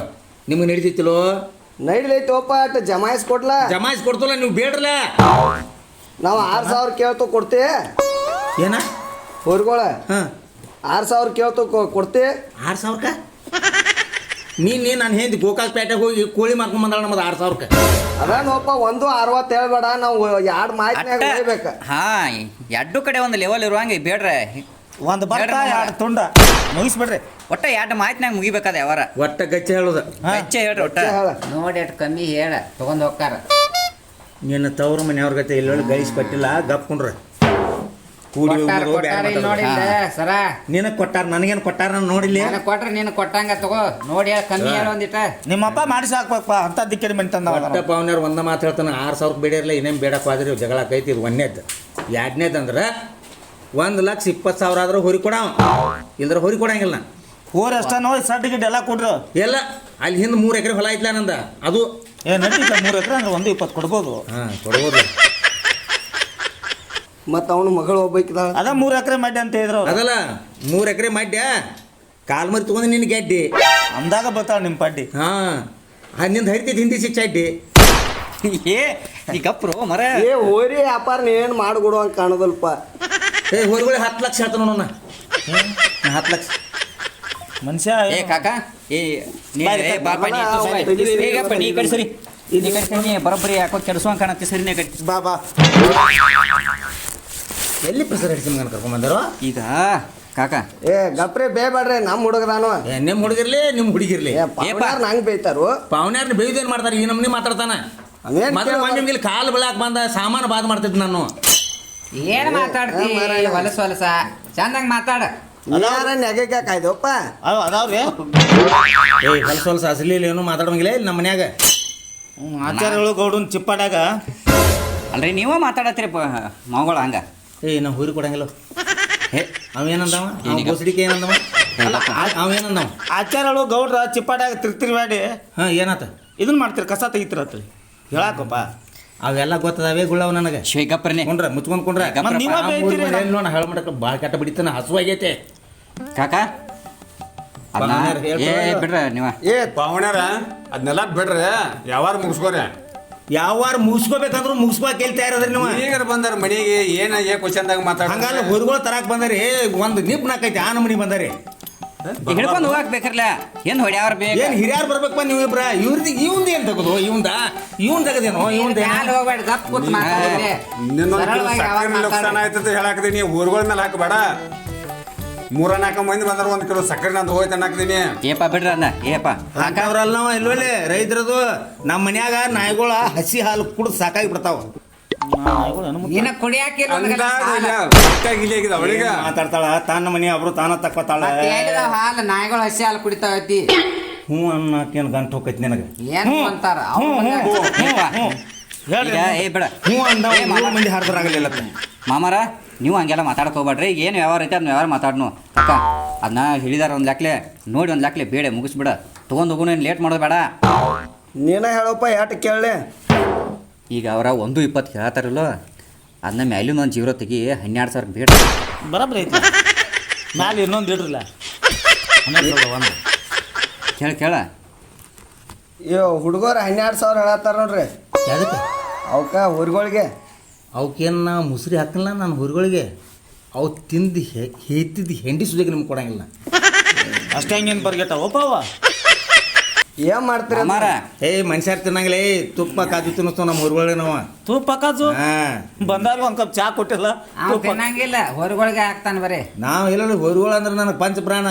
ನಿಮ್ಗೆ ನಡೀತಿತ್ತಿಲೋ ನೈಡ್ಲೈತೋಪ ಅಟ್ ಜಮಾಯಿಸ್ ಕೊಡ್ಲಾ. ಜಮಾಯಿಸ್ ಕೊಡ್ತಲ್ಲ ನೀವು ಬೇಡ್ರಲ್ಲ. ನಾವು ಆರು ಸಾವಿರ ಕೇಳ್ತು ಕೊಡ್ತಿ. ಏನ? ಹೊರ್ಗೋಳ ಹಾಂ. ಆರು ಸಾವಿರ ಕೇಳ್ತು ಕೊಡ್ತೆ ಕೊಡ್ತಿ. ಆರು ಸಾವಿರಕ್ಕೆ? ನೀನು ನೀನು ನಾನು ಹೇಳ್ದು ಗೋಕಾಕ್ ಪೇಟೆಗೆ ಹೋಗಿ ಕೋಳಿ ಮಾರ್ಕೊಂಡ್ ಬಂದಾಳ ನಮ್ಮದು ಆರು ಸಾವಿರಕ್ಕೆ. ನೋಪ್ಪ ಒಂದು ಅರವತ್ತು ಹೇಳ್ಬೇಡ ನಾವು ಎರಡು ಮಾಹಿತಿನಾಗ ಅಟ್ಟ. ಹೋಗ್ಬೇಕು. ಹಾ ಎರಡು ಕಡೆ ಒಂದು ಲೆವೆಲ್ ಇರುವಂಗೆ ಬೇಡ್ರೆ. ಒಂದು ಬರ್ತಾ ಹೇಳ್ರಿ ಎರಡು ತುಂಡ. ಮುಗಿಸ್ಬಿಡ್ರಿ. ಒಟ್ಟ ಎರಡು ಮಾಹಿತಿನಾಗ ಮುಗಿಬೇಕಾದ ಯಾವಾರ ಒಟ್ಟ ಗಚ್ಚ ಹೇಳೋದು. ಗಚ್ಚೆ ಹೇಳ್ರಿ ಒಟ್ಟ. ಹೇಳ. ನೋಡಿ ಅಟ್ ಕಮ್ಮಿ ಹೇಳ. ತಗೊಂಡ್ ಹೋಗ್ತಾರ ನಿನ್ನ ತವ್ರ ಮನೆಯವ್ರ ಗತೆ ಇಲ್ಲಿ ಗಳಿಸಿ ಕೊಟ್ಟಿಲ್ಲ. ಗಪ್ಕೊಂಡ್ರ ಕೂಡಿ ಕೊಟ್ಟಾರ ಹೋಗೋರು ಬ್ಯಾಡ ಕೊಟ್ಟಾರ ಇಲ್ಲಿ ಮಾತಾಡೋರು. ನೋಡಿಲ್ಲ ಸರ. ನಿನಗ್ ಕೊಟ್ಟಾರ ನನಗೇನು ಕೊಟ್ಟಾರ ನಾನು ನೋಡಿಲ್ಲ. ನನಗ್ ಕೊಟ್ರ ನೀನು ಕೊಟ್ಟಂಗ ತಗೋ. ನೋಡಿ ಹೇಳ ಕಮ್ಮಿ ಹೇಳ ಒಂದಿಟ. ನಿಮ್ಮಪ್ಪ ಮಾಡಿಸಿ ಹಾಕ್ಬೇಕಪ್ಪ ಅಂತ ದಿಕ್ಕಿ ಮನೆ ತಂದ ಒಟ್ಟ ಪಾವನ್ಯಾರ ಒಂದ ಮಾತು ಹೇಳ್ತಾನೆ ಆರು ಸಾವಿರಕ್ಕೆ ಬೇಡಿರಲ್ಲ ಇನ್ನೇನು ಬೇಡಕ್ಕೆ ಹೋದ್ರಿ ಜಗಳ ಆಕೈತಿ ಇದು ಒಂದೇದ್ದು ಎರಡನೇದು ಅಂದ್ರೆ ಒಂದು ಲಕ್ಷ ಇಪ್ಪತ್ತು ಸಾವಿರ ಆದರೂ ಹೊರಿ ಕೊಡವ. ಇಲ್ದ್ರೆ ಹೊರಿ ಕೊಡಂಗಿಲ್ಲ ನಾನು ಊರ್ ಅಷ್ಟ ನೋಡಿ ಸಡ್ ಗಿಡ್ ಎಲ್ಲ ಕೊಡ್ರು ಎಲ್ಲ ಅಲ್ಲಿ ಹಿಂದೆ ಮೂರು ಎಕರೆ ಹೊಲ ಐತ್ಲ ನಂದ? ಅದು. ಏ ನಡೀತ ಮೂರು ಎಕರೆ ಅಂದ್ರೆ ಒಂದು ಇಪ್ಪತ್ತು ಕೊಡ್ಬೋದು. ಹಾಂ ಕೊಡ್ಬೋದು. ಮತ್ತು ಅವನು ಮಗಳು ಒಬ್ಬಾಕಿದಾಳ. ಅದ ಮೂರು ಎಕರೆ ಮಾಡಿ ಅಂತ ಹೇಳಿದ್ರು ಅವ್ರು. ಅದಲ್ಲ ಮೂರು ಎಕರೆ ಮಾಡ್ಯ ಕಾಲ್ ಮರಿ ತೊಗೊಂಡು ನಿನ್ನ ಗೆಡ್ಡಿ ಅಂದಾಗ ಬರ್ತಾಳ ನಿಮ್ಮ ಪಡ್ಡಿ. ಹಾಂ ನಿಂದು ಹರಿತಿದ್ದು ಹಿಂದಿ ಶಿಕ್ಷೆ ಅಡ್ಡಿ. ಏ ಈ ಗಪ್ರು ಮರ. ಏ ಹೋರಿ ವ್ಯಾಪಾರ ಏನು ಮಾಡ್ಬಿಡು ಅಂತ ಕಾಣೋದಲ್ಪ. ಏ ಹೊರಗಡೆ ಹತ್ತು ಲಕ್ಷ ಹೇಳ್ತಾನ ನೋಡೋಣ ಹತ್ತು ಲಕ್ಷ. ಮನುಷ್ಯ ಏ ಕಾಕ ಏ ನೀ ಬಾಯ್ ಏ ಬಾಪ ನೀ ಇತ್ತು ಸರಿ. ಏ ಗಪ್ಪ ನೀ ಈ ಕಡೆ ಸರಿ. ಈ ಕಡೆ ಸರಿ ನೀ ಬರೋಬ್ಬರಿ ಯಾಕೋ ಕೆಡಿಸುವ ಕಾಣತ್ತೆ. ಸರಿ ನೀ ಬಾಬಾ ಬಾ ಬಾ. ಎಲ್ಲಿ ಪ್ರಸರ ಹಿಡಿಸಿ ಮಗನ ಕರ್ಕೊಂಬಂದರು ಈಗ ಕಾಕ. ಏ ಗಪ್ರೆ ಬೇಬೇಡ್ರಿ ನಮ್ಮ ಹುಡುಗದಾನು ಏ ನಿಮ್ಮ ಹುಡುಗಿರ್ಲಿ ನಿಮ್ಮ ಹುಡುಗಿರ್ಲಿ. ಹಂಗೆ ನಂಗೆ ಬೈತಾರು. ಪಾವನ್ಯಾರ್ನ ಬೇಯ್ದೇನು ಮಾಡ್ತಾರೆ? ಈ ನಮ್ಮನೆ ಮಾತಾಡ್ತಾನ. ಮೊದಲು ಕೇಳೋದು? ಇಲ್ಲಿ ಕಾಲು ಬೆಳಕ್ ಬಂದ ಸಾಮಾನು ಬಾದ್ ಮಾಡ್ತಿದ್ ನಾನು. ಏನ್ ಮಾತಾಡ್ತಿ. ಹೊಲಸ ಹೊಲಸ. ಚಂದಂಗ್ ಮಾತಾಡ. ಯಾರ ನೆಗೆಗೆ ಕಾಯ್ದಪ್ಪ ಅವ್ ಅದಾವ್ರಿ? ಏ ಹೊಲಸ ಹೊಲಸ ಅಸಲಿ ಏನು ಮಾತಾಡಂಗಿಲ್ಲ ಇಲ್ಲಿ ನಮ್ಮ ಮನ್ಯಾಗ. ಆಚಾರ್ಯಗಳು ಗೌಡನ್ ಚಿಪ್ಪಾಡಾಗ ಅಲ್ರಿ ನೀವೇ ಮಾತಾಡತ್ರಿ ಮಗಳ ಹಂಗ. ಏ ನಾವು ಹುರಿ ಕೊಡಂಗಿಲ್ಲ. ಹೇ ಅವೇನಂದವ ಗೋಸಡಿಕೆ ಏನಂದವ? ಅವೇನಂದವ ಆಚಾರ್ಯಗಳು ಗೌಡ್ರ ಚಿಪ್ಪಾಡ್ಯಾಗ ತಿರ್ತಿರ್ಬೇಡಿ ಹಾಂ ಏನಾತ? ಇದನ್ನ ಮಾಡ್ತೀರಿ ಕಸ ತೆಗಿತಿರತ್ರಿ ಹೇಳಾಕಪ್ಪ. ಅವೆಲ್ಲ ಗೊತ್ತದಾವೆ ಗುಳ್ಳವ ನನಗೆ. ಶೇಖಪ್ಪರನೆ ಕೊಂಡ್ರೆ ಕೊಂಡ್ರ ಮುಚ್ಕೊಂಡ್ ಕೊಂಡ್ರ. ನೋಡ ಹಳ ಮಾಡಕ್ಕೆ ಭಾಳ ಕೆಟ್ಟ ಬಿಡಿತಾನ ಹಸು ಆಗೈತೆ. ಕಾಕ? ಏ. ಬಿಡ್ರ ನೀವ. ಏ ಪಾವಣ್ಯಾರ ಅದನ್ನೆಲ್ಲ ಬಿಡ್ರಿ ಯಾವಾರ ಮುಗಿಸ್ಕೋರಿ. ಯಾವಾರ ಮುಗಿಸ್ಕೋಬೇಕಂದ್ರು ಮುಗಿಸ್ಕೋ ಕೇಳ್ತಾ ಇರೋದ್ರಿ ನೀವು. ಈಗಾರ ಬಂದಾರ ಮನೆಗೆ ಏನ ಏ ಕ್ವಶನ್ದಾಗ ಮಾತಾಡ ಹಂಗಲ್ಲ ಹೊರಗಳು ತರಾಕ್ ಬಂದಾರಿ ಒಂದು ನಿಪ್ ನಾಕೈತಿ ಆನ ನಮನಿ ಬಂದಾರಿ. ಹಿಡ್ಕೊಂಡು ಹೋಗಕ್ ಬೇಕಿರ್ಲ? ಏನ್ ಹೊಡ್ಯಾವ್ರ ಬೇಕು ಏನ್ ಹಿರಿಯರ್ ಬರ್ಬೇಕಪ್ಪ ನೀವು ಇಬ್ರ? ಇವ್ರದ್ದು ಇವಂದ ಏನ್ ತಗೋದು? ಇವಂದ ಇವನ್ ತಗದೇನು? ಇವಂದ ಮ್ಯಾಲ್ ಹೋಗ್ಬೇಡ ಗಪ್ ಕೂತ್ ನಿನ್ನೊಂದು ಸರಳವಾಗಿ ಯಾವಾಗ ಸಕ್ಕರೆ ನುಕ್ಸಾನ ಮಾತಾಡ್ರಿ ಆಯ್ತದ ಹೇಳಾಕದೀನಿ ಊರುಗಳ ಮೇಲೆ ಹಾಕಬೇಡ. ಮೂರ ನಾಲ್ಕು ಮಂದಿ ಬಂದ್ರ ಒಂದ್ ಕಿಲೋ ಸಕ್ಕರೆ ನಾನು ಹೋಯ್ತು ಅನ್ನಕದೀನಿ ಏಪ ಬಿಡ್ರ ಅಣ್ಣ ಏಪ ಹಾಕವ್ರಲ್ಲ ನಾವ ಇಲ್ಲೊಳ್ಳೆ ರೈತರದು ನಮ್ಮ ಮನ್ಯಾಗ ನಾಯಿಗಳ ಹಸಿ ಹಾಲು ಕುಡ್ದು ಸಾಕಾಗಿ ಬಿಡ್ತಾವ. ಏನ ಕುಡಿಯಾಕಿಲ್ಲ ಅವಳಿಗ? ಮಾತಾಡ್ತಾಳ? ತನ್ನ ಮನೆ ಒಬ್ರು ತಾನ ತಕ್ಕೋತಾಳ. ಹಾಲು ನಾಯಿಗಳು ಹಸಿ ಹಾಲು ಕುಡಿತಾವತಿ ಹ್ಞೂ ಅನ್ನಕೇನು ಗಂಟು ಹೋಗೈತಿ ನಿನಗೆ? ಏನು ಅಂತಾರ? ಹ್ಞೂ ಏ ಬಿಡ. ಹ್ಞೂ ಅಂದ ಮಂದಿ ಹರಿದ್ರಾಗಲಿಲ್ಲ ಮಾಮಾರ? ನೀವು ಹಂಗೆಲ್ಲ ಮಾತಾಡ್ಕೋಬೇಡ್ರಿ ಹೋಗ್ಬೇಡ್ರಿ. ಏನು ವ್ಯವಹಾರ ಐತೆ ಅದನ್ನ ವ್ಯವಹಾರ ಮಾತಾಡ್ನು. ಅಕ್ಕ ಅದನ್ನ ಹೇಳಿದಾರ ಒಂದು ಲಾಕ್ಲೆ ನೋಡಿ ಒಂದು ಲಾಕ್ಲೆ ಬೇಡ ಮುಗಿಸ್ಬಿಡ. ತೊಗೊಂಡು ಹೋಗೋಣ ಲೇಟ್ ಮಾಡೋದು ಬೇಡ. ನೀನೇ ಹೇಳಪ್ಪ ಯಾಟ ಕೇಳಲೆ? ಈಗ ಅವರ ಒಂದು ಇಪ್ಪತ್ತು ಹೇಳ್ತಾರಲ್ಲ ಅದನ್ನ ಮ್ಯಾಲಿನ ಒಂದು ಜೀರೋ ತೆಗಿ ಹನ್ನೆರಡು ಸಾವಿರ ಬೇಡ. ಬರಬ್ರಿ ಐತಿ. ಮ್ಯಾಲೆ ಇನ್ನೊಂದು ಇಡ್ರಲ್ಲ. ಒಂದು ಕೇಳ ಕೇಳ. ಅಯ್ಯೋ ಹುಡುಗರು ಹನ್ನೆರಡು ಸಾವಿರ ಹೇಳತ್ತಾರ ನೋಡ್ರಿ. ಅದಕ್ಕೆ ಅವಕ್ಕ ಊರುಗಳಿಗೆ. ಅವಕ್ಕೇನು ನಾ ಮುಸ್ರಿ ಹಾಕಲ್ಲ ನಾನು ಹುರಿಗಳಿಗೆ ಅವು ತಿಂದು ಹೇತಿದ್ದು ಹೆಂಡಿ ಸುದಕ್ಕೆ ನಿಮ್ಗೆ ಕೊಡಂಗಿಲ್ಲ. ಅಷ್ಟೇ ಹಂಗೇನು ಬರ್ಗೆಟ್ಟ ಓಪವ ಅವ ಏನ್ ಮಾಡ್ತಾರೆ ಮಾರ ಏಯ್ ಏ ಮನುಷ್ಯರ್ ತಿನ್ನಂಗಿಲ್ಲ. ಏ ತುಪ್ಪ ಕಾಜು ತಿನ್ನಿಸ್ತಾವ ನಮ್ಮ ಹುರುಗಳಿಗೆ ನಾವು. ತುಪ್ಪ ಕಾಜು? ಹಾಂ. ಬಂದಾಗ ಒಂದು ಕಪ್ ಚಾ ಕೊಟ್ಟಿಲ್ಲ. ತಿನ್ನಂಗಿಲ್ಲ. ಹೊರಗೊಳಗೆ ಹಾಕ್ತಾನ ಬರೀ. ನಾವು ಇಲ್ಲ ಹೊರಗೊಳ ಅಂದ್ರೆ ನನಗೆ ಪಂಚ ಪ್ರಾಣ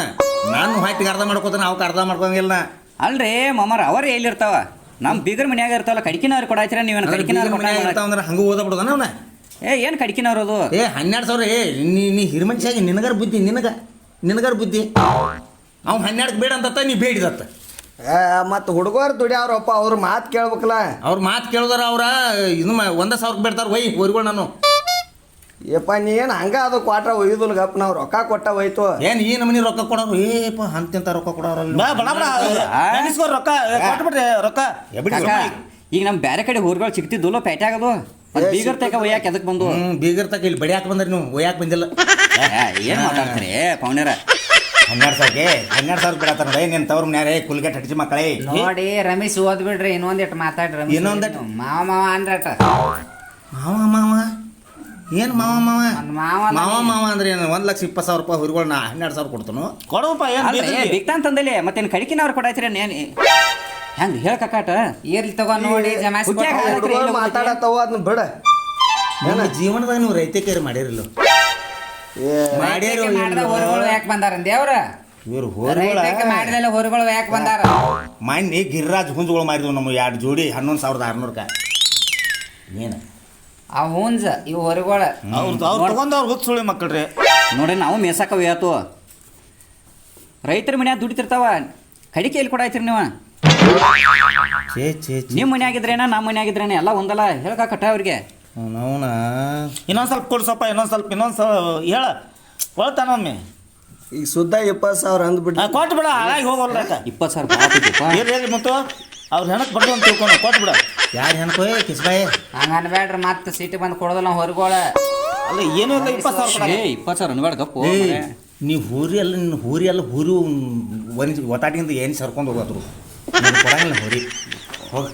ನಾನು ಹಾಕಿ ಅರ್ಧ ಮಾಡ್ಕೋತಾನೆ ಅವಕ್ಕೆ ಅರ್ಧ ಮಾಡ್ಕೊಂಗಿಲ್ಲ. ಅಲ್ರಿ ಮಾಮಾರ ಅವರೇ ಎಲ್ಲಿರ್ತಾವ? ನಮ್ ಬೀಗರ್ ಮನ್ಯಾಗ ಇರ್ತಾವಲ್ಲ ಕಡಿಕಿನವ್ರು ಕೊಡಾಯ್ತೀರ ನೀವೇನು ಕಡಿಕಿನವ್ರು ಅಂದ್ರೆ ಹಂಗ ಓದ ಬಿಡೋದನ ಅವನ? ಏ ಏನ್ ಕಡಿಕಿನವ್ರು ಅದು? ಏ ಹನ್ನೆರಡು ಸಾವಿರ ಏ ನೀ ನೀ ಹಿರಿಮನ್ಸಾಗಿ ನಿನಗರ ಬುದ್ಧಿ ನಿನಗ ನಿನಗರ ಬುದ್ಧಿ. ಅವ್ ಹನ್ನೆರಡು ಬೇಡ ಅಂತ ನೀ ಬೇಡಿದತ್ತ. ಮತ್ತು ಹುಡುಗರು ದುಡಿಯವ್ರಪ್ಪ ಅವ್ರ ಮಾತು ಕೇಳ್ಬೇಕಲ್ಲ. ಅವ್ರ ಮಾತು ಕೇಳಿದ್ರ ಅವ್ರ ಇದು ಮ- ಒಂದ ಸಾವಿರಕ್ಕೆ ಬೇಡ್ತಾರ ಒಯ್ ಊರಿಗಳು ನಾನು. ಯಪ್ಪ ನೀ ಏನು ಹಂಗ ಅದು ಕ್ವಾಟ್ರ ಒಯ್ಯುದಿಲ್ಲ ಗಪ್ಪ ನಾವು ರೊಕ್ಕ ಕೊಟ್ಟ ಹೋಯ್ತು ಏನ್ ಈ ನಮನಿ ರೊಕ್ಕ ಕೊಡೋರು? ಏಪ ಅಂತಿಂತ ರೊಕ್ಕ ಕೊಡೋರಲ್ಲ ಬಾ ಬಡ ಬಡ ನೆನೆಸ್ಕೋ ರೊಕ್ಕ ಕೊಟ್ಬಿಡ್ರಿ ಈಗ ನಮ್ ಬ್ಯಾರೆ ಕಡೆ ಊರುಗಳು ಸಿಗ್ತಿದ್ದಿಲ್ಲ ಪೇಟೆ ಆಗೋದು. ಬೀಗರ್ ತಕ ಒಯ್ಯಾಕ ಎದಕ್ ಬಂದು ಬೀಗರ್ ತಕ ಇಲ್ಲಿ ಬಡಿಯಾಕ ಬಂದ್ರಿ ನೀವು ಒಯ್ಯಾಕ ಬಂದಿಲ್ಲ. ಏ, ಏನ್ ಮಾತಾಡ್ತೀರಿ ಪೌಣ್ಯರ ಹನ್ನೆರಡು ಸಾವಿರಕ್ಕೆ ಹನ್ನೆರಡು ಸಾವಿರ ಬಿಡತ್ತಾರ ನೋಡಿ. ನಿನ್ನ ತವ್ರ ಮನ್ಯಾರೆ ಕುಲ್ಗೆಟ್ ಹಚ್ಚಿ ಮಕ್ಕಳೇ. ನೋಡಿ ರಮೇಶ್ ಓದ್ಬಿಡ್ರಿ ಬಿಡ್ರಿ ಇನ್ನೊಂದಿಟ್ ಮಾತಾಡ್ರಿ ರಮೇಶ್. ಇನ್ನೊಂದಿಟ್? ಮಾವ ಮಾವ ಅಂದ್ರಟ. ಮಾವ ಮಾವ? ಏನ್ ಮಾವ ಮಾವ? ಮಾವ ಮಾವ ಮಾವ ಅಂದ್ರೆ ಏನು? ಒಂದು ಲಕ್ಷ ಇಪ್ಪತ್ತು ಸಾವಿರ ರೂಪಾಯಿ ಹುರಿಗಳು ನಾ ಹನ್ನೆರಡು ಸಾವಿರ ಕೊಡ್ತಾನು. ಕೊಡಪ್ಪ ಏನು ಬಿಕ್ತಾಂತಂದಲ್ಲಿ ಮತ್ತೇನು ಕಡಿಕಿನವ್ರು ಕೊಡಾಯ್ತೀರ ನೇನ್ ಹೆಂಗ್ ಹೇಳ ಕಕ್ಕಾಟ ಏರ್ಲಿ ತಗೋ ನೋಡಿ. ಮಾತಾಡತ್ತವ ಅದನ್ನ ಬಿಡ. ನನ್ನ ಜೀವನದಾಗ ನೀವು ರೈತಕೇರಿ ಮಾಡಿರಲ್ಲ ಮಾಡ್ಯಾರ ರೈತಕ್ಕೆ ಮಾಡಿದ ಹೊರಗಳು ಯಾಕೆ ಬಂದಾರ ದೇವ್ರ ಇವ್ರು ಹೋರಿಗಳ ರೈತಕ್ಕೆ ಮಾಡಿದಲ್ಲ ಹೊರಗಳು ಯಾಕೆ ಬಂದಾರ? ಮೊನ್ನೆ ಗಿರಿರಾಜ್ ಹುಂಜಗಳು ಮಾರಿದ್ವು ನಮ್ಮ ಎರಡು ಜೋಡಿ ಹನ್ನೊಂದು ಸಾವಿರದ ಆರ್ನೂರಕ್ಕ ಏನು? ಆ ಹುಂಜ ಇವು ಹೊರಗೊಳ. ಅವ್ರು ಅವ್ರು ತಗೊಂಡವ್ರು ಹುಚ್ಚ ಸುಳಿ ಮಕ್ಕಳ್ರಿ. ನೋಡಿ ನಾವು ಮೇಸಾಕ ಹೇಳ್ತು ರೈತರ ಮನ್ಯಾಗ ದುಡಿತಿರ್ತಾವ ಕಡಿಕೆ ಎಲ್ಲಿ ಕೊಡಾಯ್ತಿರಿ ನೀವು. ಛೇ ಛೇ ನಿಮ್ಮ ಮನ್ಯಾಗಿದ್ರೇನ ನಮ್ಮ ಮನ್ಯಾಗಿದ್ರೇನ ಎಲ್ಲ ಒಂದಲ್ಲ ಹೇಳ್ಕಾಕಟ್ಟ ಅವ್ರಿಗೆ. ಅವನ ಇನ್ನೊಂದ್ ಸ್ವಲ್ಪ ಕೊಡ್ಸಪ್ಪ ಇನ್ನೊಂದ್ ಸ್ವಲ್ಪ ಇನ್ನೊಂದ್ ಸ್ವಲ್ಪ ಹೇಳ. ಕೊಳ್ತಾನೊಮ್ಮೆ ಈಗ ಸುದ್ದ ಇಪ್ಪತ್ತು ಸಾವಿರ ಅಂದ್ಬಿಟ್ಟು ಕೊಟ್ಟು ಬಿಡ ಹಾಳಾಗಿ ಹೋಗೋಲ್ಲ ಇಪ್ಪತ್ತು ಸಾವಿರ ಇರ್ಲಿ ಮತ್ತು. ಅವ್ರ ಹೆಣಕ್ ಬರ್ದು ಅಂತ ತಿಳ್ಕೊಂಡು ಕೊಟ್ಟು ಬಿಡ. ಯಾರು ಹೆಣ್ಕೋಯ್ ಕಿಸ್ಬಾಯಿ. ಹಂಗ ಅನ್ಬೇಡ್ರಿ ಮತ್ತೆ ಸಿಟಿ ಬಂದು ಕೊಡೋದಲ್ಲ ಹೊರಗೋಳ. ಅಲ್ಲ ಏನೂ ಇಲ್ಲ ಇಪ್ಪತ್ತು ಸಾವಿರ ಕೊಡ ಏ ಇಪ್ಪತ್ತು ಸಾವಿರ ಅನ್ಬೇಡ ಗಪ್ಪು ಮಾರ್ರೆ. ನೀವು ಹೂರಿ ಅಲ್ಲ ನಿನ್ನ ಹೂರಿ ಅಲ್ಲ ಹೂರಿ ಒಂದು ಒತ್ತಾಟಿಂದ ಏನು ಸರ್ಕೊಂಡು ಹೋಗೋದ್ರು ನೀನು ಕೊಡಂಗಿಲ್ಲ ಹೂರಿ. ಹೋಗಿ.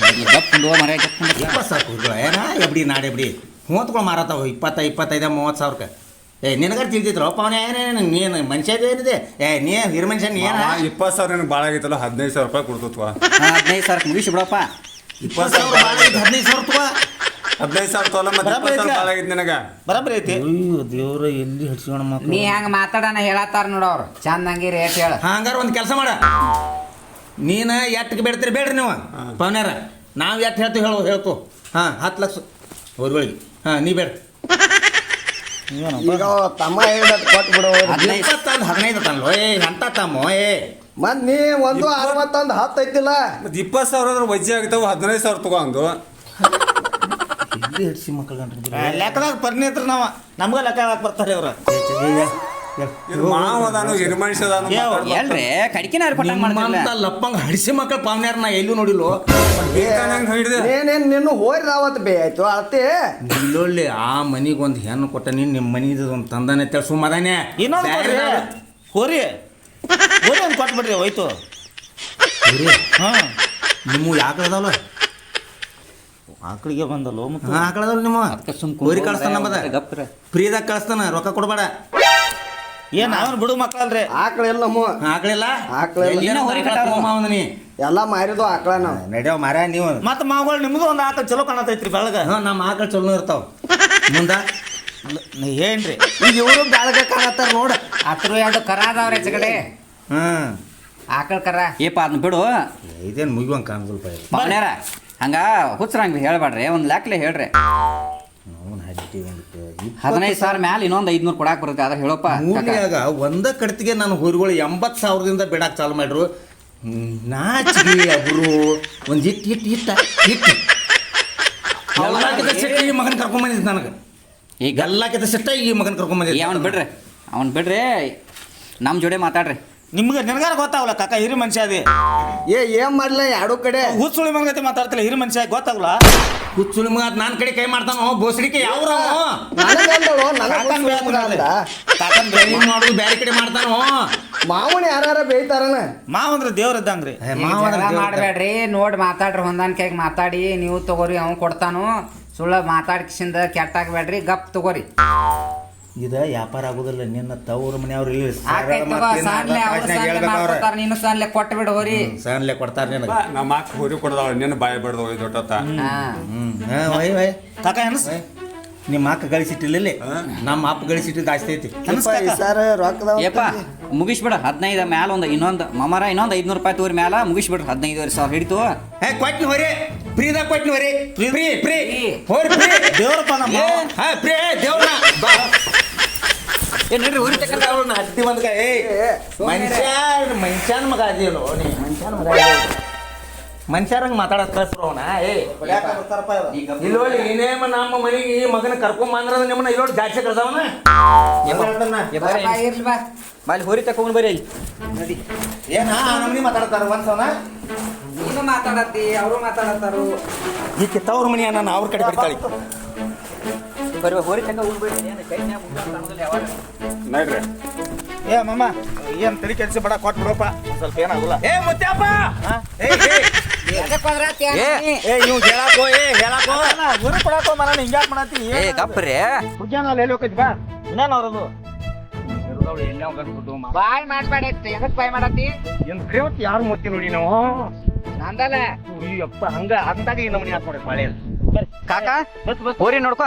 ಸಾಕು ಗಪ್ ಕುಂಡು ಮರ ಗಪ್ ಕುಂಡು. ಇಪ್ಪತ್ತು ಸಾವಿರ ಹೂರಿಗಳು ಏನ ಎಬ್ಡಿ ನಾಡೆ ಎಬ್ಡಿ. ಮೂವತ್ತುಗಳು ಮಾರತಾವ ಇಪ್ಪತ್ತ ಇಪ್ಪತ್ತೈದ ಮೂವತ್ತು ಸಾವಿರಕ್ಕೆ. ಏ ನಿನಗಾರ ತಿಳಿದಿದ್ರು? ಪವನ ಏನೇನು ನೀನು ಮನುಷ್ಯ ಏನಿದೆ ಏ ನೀ ಹಿರ ಮನುಷ್ಯ ನೀ ಏನ ಇಪ್ಪತ್ತು ಸಾವಿರ ನನಗೆ ಭಾಳ ಆಗೈತಲ್ಲ ಹದಿನೈದು ಸಾವಿರ ರೂಪಾಯಿ ಕೊಡ್ತತ್ವ ಹದಿನೈದು ಸಾವಿರ ಮುಗಿಸಿ ಬಿಡಪ್ಪ. ಇಪ್ಪತ್ತು ಸಾವಿರ ಭಾಳ ಆಗಿತ್ತು ಹದಿನೈದು ಸಾವಿರ ರೂಪಾಯಿ ಹದಿನೈದು ಸಾವಿರ ತೊಗೊಲ್ಲ ಮತ್ತೆ ಬರಾಬರಿ ಇಪ್ಪತ್ತು ಸಾವಿರ ಭಾಳ ಆಗೈತಿ ನನಗೆ. ಬರಾಬರಿ ಐತಿ. ದೇವ್ರ ಎಲ್ಲಿ ಹಡ್ಸಿಯೋಣ ನೀ ಹೆಂಗ ಮಾತಾಡೋಣ ಹೇಳತ್ತಾರ ನೋಡವ್ರು ಚಂದಂಗಿ ರೇಟ್ ಹೇಳ. ಹಂಗಾರ ಒಂದು ಕೆಲಸ ಮಾಡ. ನೀನು ಎಟ್ಟಿಗೆ ಬೇಡ್ತೀರಿ ಬೇಡ್ರಿ ನೀವು. ಪವನ್ಯಾರ ನಾವು ಎಟ್ಟು ಹೇಳ್ತೀವಿ ಹೇಳು ಹೇಳ್ತು ಹಾಂ ಹತ್ತು ಲಕ್ಷ ಊರುಗಳಿಗೆ ಹಾಂ ನೀ ಬೇಡ ಈಗ ತಮ್ಮ ಹೇಳಿದ್ ಕೊಟ್ಟು ಬಿಡೋ ಹದಿನೈದು ತಂದು ಹದಿನೈದು ತಂದು ಏ ಎಂತ ತಮ್ಮ ಏ. ಮತ್ ನೀ ಒಂದು ಅರವತ್ತೊಂದು ಹತ್ತು ಐತಿಲ್ಲ. ಮತ್ತೆ ಇಪ್ಪತ್ತು ಸಾವಿರ ಅಂದ್ರೆ ವಜ್ಜೆ ಆಗ್ತಾವ ಹದಿನೈದು ಸಾವಿರ ತಗೊಂಡು ಹಡ್ಸಿ ಮಕ್ಕಳು ಲೆಕ್ಕದಾಗ ಪರಿಣಿತರು ನಾವ. ನಮ್ಗ ಲೆಕ್ಕ ಹಾಕಿ ಬರ್ತಾರೆ ಇವ್ರು? ಇದು ಮಾವ ಅದಾನು ಹಿರಿಮನುಷ್ಯ ಅದಾನು ಯಾವ? ಮಾತಾಡ್ಬಾರ್ದು. ಎಲ್ರಿ ಕಡಿಕೆನಾರು ಕೊಟ್ಟಂಗೆ ಮಾಡ್ತಿಲ್ಲ ಲಪ್ಪಂಗ ಹಡಿಸಿ ಮಕ್ಕಳ ಪಾವನ್ಯಾರ ನಾ ಎಲ್ಲೂ ನೋಡಿಲ್ಲ. ಏನೇನ್ ನಿನ್ನ ಹೋರಿ ಅವತ್ತು ಬೇ ಆಯ್ತು ಅತ್ತೆ. ಇಲ್ಲೊಳ್ಳಿ ಆ ಮನಿಗೆ ಒಂದು ಹೆಣ್ಣು ಕೊಟ್ಟ ನೀನು ನಿಮ್ಮ ಮನಿದು ಒಂದು ತಂದಾನೆ ತೆಳು ಸುಮ್ಮದಾನೆ ಇನ್ನೊಂದು ಹೋರಿ. ಹೋರಿ ಒಂದು ಕೊಟ್ಟು ಬಿಡ್ರಿ ಹೋಯ್ತು. ಹಾಂ. ನಿಮ್ಮ ಯಾಕೆ ಅದಾವಲ್ಲ ಆಕಳಿಗೆ ಬಂದಲ್ಲ ಮತ್ತು? ಆಕಳದಲ್ಲ ನಿಮ್ಮ? ಅದಕ್ಕೆ ಸುಮ್ ಕೋರಿ ಕಳಿಸ್ತಾನ ನಮ್ಮದ? ಗಪ್ರ ಫ್ರೀದಾಗ ಕಳಿಸ್ತಾನ ರೊಕ್ಕ ಕೊಡಬೇಡ. ಏನ್ ನಾವೇನು ಬಿಡು ಮಕ್ಕಳಲ್ರಿ ಆಕಳ ಇಲ್ಲ ನಮ್ಮ ಆಕಳಿಲ್ಲ ಹೊರಿ ಕಟ್ಟಾರ ನೀ? ಎಲ್ಲ ಮಾರಿದು ಆಕಳ ನಾವು. ನಡ್ಯಾವ ಮಾರ ನೀವು. ಮತ್ತ ಮಾವುಗಳು ನಿಮ್ದು ಒಂದು ಆಕಳ ಚಲೋ ಕಾಣತೈತ್ರಿ ಬೆಳಗ. ನಮ್ಮ ಆಕಳ ಚಲೋ ಇರ್ತಾವ. ಮುಂದ? ಏನ್ರಿ? ಈಗ ಇವರು ಬೆಳಗ ಕಾಣತ್ತಾರ ನೋಡ. ಹತ್ರ ಎರಡು ಕರ ಅದಾವ್ರಿ ಕಡೆ. ಹ್ಮ್ ಆಕಳ ಕರ. ಏಪ ಅದನ್ನ ಬಿಡು. ಇದೇನು ಮುಗಿವಂಗ ಕಾಣದಲ್ಪ ಸ್ವಲ್ಪ ಹಂಗ ಹುಚ್ಚರಂಗ್ ಹೇಳ್ಬೇಡ್ರಿ ಒಂದು ಲೆಕ್ಕಲೆ ಹೇಳ್ರಿ. ಅವ್ನು ಹಟ್ಟಿ ಹದಿನೈದು ಸಾವಿರ ಮ್ಯಾಲ ಇನ್ನೊಂದು ಐದ್ನೂರು ಕೊಡಾಕ್ ಬರುತ್ತೆ. ಆದ್ರೆ ಹೇಳಪ್ಪ. ಮೂಲಿಯಾಗ ಒಂದ ಕಡ್ತಿಗೆ ನಾನು ಹುರಿಗಳು ಎಂಬತ್ತು ಸಾವಿರದಿಂದ ಬಿಡಾಕ್ ಚಾಲು ಮಾಡ್ರು. ನಾಚಿ ನಾಚಿಗೆ ಅವರು. ಒಂದು ಇಟ್ಟು ಇಟ್ಟು ಇಟ್ಟ ಇಟ್ಟು ಎಲ್ಲಕ್ಕಿಂತ ಸಿಟ್ಟ ಈ ಮಗನ ಕರ್ಕೊಂಡ್ ಬಂದಿದ್ದು ನನಗೆ. ಈಗ ಎಲ್ಲಕ್ಕಿಂತ ಸಿಟ್ಟ ಈ ಮಗನ ಕರ್ಕೊಂಡ್ ಬಂದಿದ್ದು ಅವ್ನು ಬಿಡ್ರಿ ಅವ್ನು ಬಿಡ್ರಿ. ನಮ್ಮ ಜೋಡಿ ಮಾತಾಡ್ರಿ. ನಿಮ್ಗೆ ನಿನಗಾರ ಗೊತ್ತಾಗಲ್ಲ ಕಾಕ? ಹಿರಿ ಮನುಷ್ಯ ಅದೇ. ಏ ಏನ್ ಮಾಡ್ಲ? ಎರಡು ಕಡೆ? ಹುಚ್ಚುಳಿ ಮಂಗತಿ ಮಾತಾಡ್ತಿಲ್ಲ ಹಿರಿ ಮನುಷ್ಯ ಗೊತ್ತಾಗಲ್ಲ ಹುಚ್ಚುಳಿ ಮಗ ನಾನ್ ಕಡೆ ಕೈ ಮಾಡ್ತಾನೋ ಬೋಸಡಿಕೆ ಯಾವ ನನಗಂದಳು ಕಾಕನ್ ಬೇಡ ನನಗ ಅಂದ. ಕಾಕನ್ ಬೇಡ ಕೈ ಮಾಡೋದು ಬೇರೆ ಕಡೆ ಮಾಡ್ತಾನೋ ಮಾವನ ಯಾರ ಬೇಯ್ತಾರನ? ಮಾವಂದ್ರ ಅಂದ್ರೆ ದೇವ್ರ ಇದ್ದಂಗ್ರಿ. ಏ, ಮಾವ ಅಂದ್ರೆ ಮಾಡ್ಬೇಡ್ರಿ ನೋಡಿ ಮಾತಾಡ್ರಿ ಹೊಂದಾಣಿಕೆಯಾಗಿ ಮಾತಾಡಿ ನೀವು ತಗೋರಿ ಅವ್ನು ಕೊಡ್ತಾನು. ಸುಳ್ಳ ಮಾತಾಡ್ಕಿಸಿಂದ ಕೆಟ್ಟಾಗ್ಬೇಡ್ರಿ ಗಪ್ ತಗೋರಿ. ಇದ ವ್ಯಾಪಾರ ಆಗುದಿಲ್ಲ. ನಿನ್ನ ತವ್ರ ಮನೆಯವ್ರು ಇಲ್ಲಿ ಸಾನ್ಲೆ ಸಾನ್ಲೆ ನೀನು ಸಾನ್ಲೆ ಕೊಟ್ಟು ಬಿಡು ಹೋರಿ. ಸಣ್ಲೆ ಕೊಡ್ತಾರ ನಿನಗೆ. ನಮ್ಮ ಅಕ್ಕ ಹೋರಿ ಕೊಡದಾಳ ನಿನ್ನ ಬಾಯಿ ಬಡ್ದು ಹೋಗಿ ದೊಡ್ಡ ಕಾಕ ಎನಸ್ ನಿಮ್ಮ ಅಕ್ಕ ಗಳಿಸಿಟ್ಟಿಲ್ಲ ನಮ್ಮ ಅಪ್ಪ ಗಳಿಸಿಟ್ಟಿದ್ದು ಆಸ್ತಿ ಐತಿ. ಸರ್ ರೊಕ್ಕದ ಏಪ್ಪ ಮುಗಿಸ್ಬಿಡ ಹದಿನೈದು ಮ್ಯಾಲ ಒಂದು ಇನ್ನೊಂದು ಮಮರ ಇನ್ನೊಂದು ಐದ್ನೂರು ರೂಪಾಯಿ ತೋರಿ ಮ್ಯಾಲ ಮುಗಿಸ್ಬಿಡ್ರಿ ಹದಿನೈದುವರೆ ಸಾವಿರ ಹಿಡಿತು. ಹೇ ಕೊಟ್ಟಿನ ಹೊರಿ. ಫ್ರೀದಾಗ ಕೊಟ್ಟಿನ ಹೊರಿ. ಫ್ರೀ ಫ್ರೀ ಹೋರಿ ಫ್ರೀ ದೇವ್ರಪ್ಪ ನಮ್ಮ ಹಾ ಫ್ರೀ ದೇವ್ರನ್ನ. ಬಾ ಏ ನಡ್ರಿ ಊರಿ ತಕ್ಕಂತ ಅವ್ರನ್ನ ಹತ್ತಿ ಬಂದ್ಕ ಏ ಮನುಷ್ಯ ಮನುಷ್ಯನ ಮಗ ಅದೇನು ನೀ. ಮನುಷ್ಯನ ಮಗ ಮನುಷ್ಯರಂಗೆ ಮಾತಾಡತ್ ಕಳ್ಸ್ರು ಅವನ. ಏ ಇಲ್ಲಿ ನೋಡಿ ಇನ್ನೇಮ ನಮ್ಮ ಮನೆಗೆ ಈ ಮಗನ ಕರ್ಕೊಂಬಂದ್ರ ನಿಮ್ಮನ್ನ ಇಲ್ಲೋಳಿ ನೋಡಿ ಜಾಸ್ತಿ ಕಳ್ಸವನ ಇರ್ಲಿ ಬಾ. ಬಾಲಿ ಹೋರಿ ತಕೊಂಡ್ ಬರ್ರಿ ಇಲ್ಲಿ ಏನ ನಮ್ನಿ ಮಾತಾಡ್ತಾರ ಒಂದ್ಸವನ ನೀನು ಮಾತಾಡತ್ತಿ ಅವರು ಮಾತಾಡತ್ತಾರು. ಈ ಕಿತ್ತವ್ರ ಮನಿ ನಾನು ಅವ್ರ ಕಡೆ ಬಿಡ್ತಾಳಿ. ಹೋರಿ ತಕ ಹೋಗ್ಬೇಡ್ರಿ ಏನು ಕೈ ಮ್ಯಾಗ ಮುಗ್ದು ಕಾಣೋದಿಲ್ಲ ಯಾವಾಗ. ನೋಡ್ರಿ. ಏ ಮಮ್ಮ ಏನ್ ತಲೆ ಕೆಲ್ಸ ಬಡ ಸ್ವಲ್ಪ ಏನಾಗಲ್ಲ. ಏ ಮುತ್ಯಪ್ಪ! ಏ ಏ. ಏ ಏ ಇವ್ ಹೇಳಾಕೋ ಏ ಹೇಳಾಕೋ. ಊರು ಕೊಡಾಕೋ ಮನ ಹಿಂಗ್ಯಾಕ್ ಮಾಡತ್ತಿ ಏ ಗಪ್ರಿ ಹುಡ್ಗ್ಯಾನ ಅಲ್ಲಿ ಎಲ್ಲಿ ಹೋಗೈತಿ ಬಾ. ಇನ್ನೇನು ಅವ್ರದು ಬಾಯ್ ಮಾಡ್ಬೇಡ ಎದಕ್ ಬಾಯ್ ಮಾಡತ್ತಿ ಏನ್ ಯಾರು ಮುತ್ತಿ ನೋಡಿ ನಾವು? ನಂದಲ್ಲ. ಅಯ್ಯಪ್ಪ ಹಂಗ ಅಂದಾಗ ಈ ನಮ್ಮನೆ ಹಾಕ್ ನೋಡಿ ಬಾಳೆ ಕಾಕ ಹೋರಿ ನೋಡ್ಕೋ.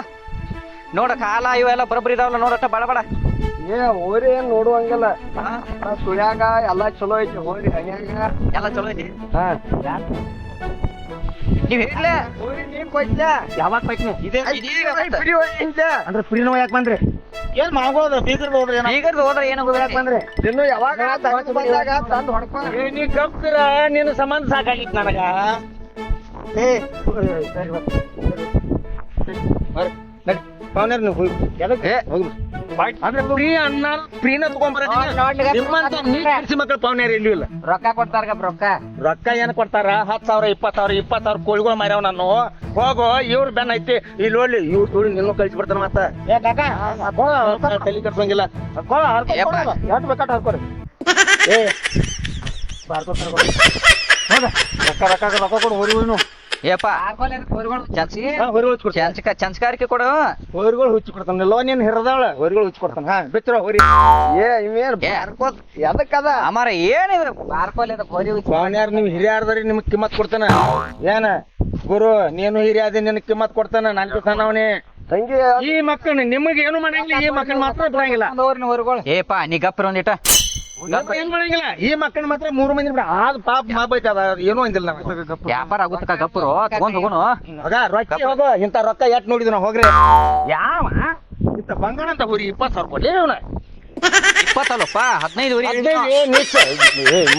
ನೋಡ ಕಾಲ ಇವೆಲ್ಲ ಬರಬ್ರಿ ಇದಾವಲ್ಲ ನೋಡಟ್ಟ ಬಡ ಬಡ. ಏ ಹೋರಿ ಏನ್ ನೋಡುವಂಗಿಲ್ಲ. ನಾ ಸುಳ್ಯಾಗ ಎಲ್ಲಾ ಚಲೋ ಐತಿ ಹೋರಿ ಹಂಗ್ಯಾಗ. ಎಲ್ಲ ಚಲೋ ಐತಿ? ಹಾ. ನೀವ್ ಹೇಳ್ಲೆ ಹೋರಿ ನೀನ್ ಕೊಯ್ತ ಯಾವಾಗ ಇದೇ. ಫ್ರೀ ಅಂದ್ರೆ ಫ್ರೀನೋ ಯಾಕೆ ಬಂದ್ರಿ? ಏನ್ ಮಾಡ್ಬೋದು ಬೀಗರ್ ಹೋದ್ರಿ ಏನೋ. ಈಗರ್ದು ಹೋದ್ರೆ ಏನಾಗೋದಿಲ್ಲ ಯಾಕೆ ಬಂದ್ರಿ? ಇನ್ನು ಯಾವಾಗ ತಗೊಂಡ್ ಬಂದಾಗ ತಂದ್ ಹೊಡ್ಕೊ ನೀ ಕಪ್ಪಿರ ನಿನ್ನ ಸಂಬಂಧ ಸಾಕಾಗಿತ್ತು ನನಗ. ಏ ಪವನರ್ ನೀವು ಹೋಗಿ ಎದಕ್ಕೆ ಹೋಗಿ ಅಂದ್ರೆ ಫ್ರೀ ಅನ್ನ ಫ್ರೀನ ನಿಮ್ಮಂತ ಮಕ್ಕಳು ಎಲ್ಲೂ ಇಲ್ಲ ರೊಕ್ಕ ಕೊಡ್ತಾರ ರೊಕ್ಕ ರೊಕ್ಕ ಏನ್ ಕೊಡ್ತಾರ? ಹತ್ತು ಸಾವಿರ ಇಪ್ಪತ್ತು ಸಾವಿರ ಇಪ್ಪತ್ತು ಸಾವಿರ ಕೋಳಿಗಳು ಮಾರ್ಯಾವ ನಾನು. ಹೋಗೋ ಇವ್ರ ಬೆನ್ ಐತಿ. ಇಲ್ಲಿ ನೋಡಿ ಇವ್ರು ತುಳಿ ನಿಮ್ಮ ಕಳ್ಸಿ ಬಿಡ್ತಾರ ಮತ್ತ. ತಲೆ ಕಟ್ಸಂಗಿಲ್ಲ ಯಪ್ಪ. ಎಷ್ಟು ಬೇಕಾಟ ಹಾಕೋರಿ ಏ. ರೊಕ್ಕ ರೊಕ್ಕ ರೊಕ್ಕ ಕೊಡು ಹೊರಿ ಹೋಯ್ನು ಹೊರಿ ಕೊಡ್ತಾನ ಚಂಚಕ ಚಂಚಕಾರಿಕೆ ಕೊಡು. ಹೊರಿಗಳು ಹುಚ್ಚಿ ಲೋ ನೀನ್ ಹಿರದಾಳ. ಹೊರಿಗಳು ಹುಚ್ಚಿ ಕೊಡ್ತಾನ ಹಾ ಬಿಚ್ಚರ ಹೊರಿ. ಏ ಇವೇನ್. ಬಾರ್ಕೋತ್ ಎದಕ್ಕದ? ಅಮಾರ ಏನಿದೆ? ಬಾರ್ಕೋಲಿ ಕೋರಿ ಸ್ವಾಮಿಯಾರ್ ನೀವು ಹಿರಿಯಾರ್ದರಿ ನಿಮ್ಗೆ ಕಿಮ್ಮತ್ ಕೊಡ್ತಾನ. ಏನ? ಗುರು ನೀನು ಹಿರಿಯಾದಿ ನಿನ್ ಕಿಮ್ಮತ್ ಕೊಡ್ತಾನ. ನನ್ಗೆ ಸಣ್ಣವನೇ ತಂಗಿ ಈ ಮಕ್ಕಳು ನಿಮಗೆ ಏನು ಮಾಡಂಗಿಲ್ಲ ಈ ಮಕ್ಕಳು ಮಾತ್ರ ಬಿಡಂಗಿಲ್ಲ. ಹೊರಗಳು. ಏಪಾ ನೀ ಗಪ್ರ ಒಂದಿಟ. ಏನ್ ಮಾಡಂಗಿಲ್ಲ? ಈ ಮಕ್ಕಳ ಮಾತ್ರ ಮೂರು ಮಂದಿ ಬಿಡ. ಆದ್ ಪಾಪ ಮಾ ಅದ ಏನೋ ಅಂದಿಲ್ಲ ನಾವು ವ್ಯಾಪಾರ ಆಗುತ್ತಕ ಗಪ್ಪರು. ತಗೊಂಡ್ ಹೋಗೋನು. ಮಗ ರೊಕ್ಕ ಹೋಗೋ ಇಂತ ರೊಕ್ಕ ಎಟ್ ನೋಡಿದ್ ನಾವು ಹೋಗ್ರಿ. ಯಾವ? ಇಂತ ಬಂಗಾರ ಅಂತ ಹುರಿ ಇಪ್ಪತ್ತು ಸಾವಿರ ಕೊಡ್ಲಿ ಅವನ ಇಪ್ಪತ್ತಲ್ಲಪ್ಪ? ಹದಿನೈದು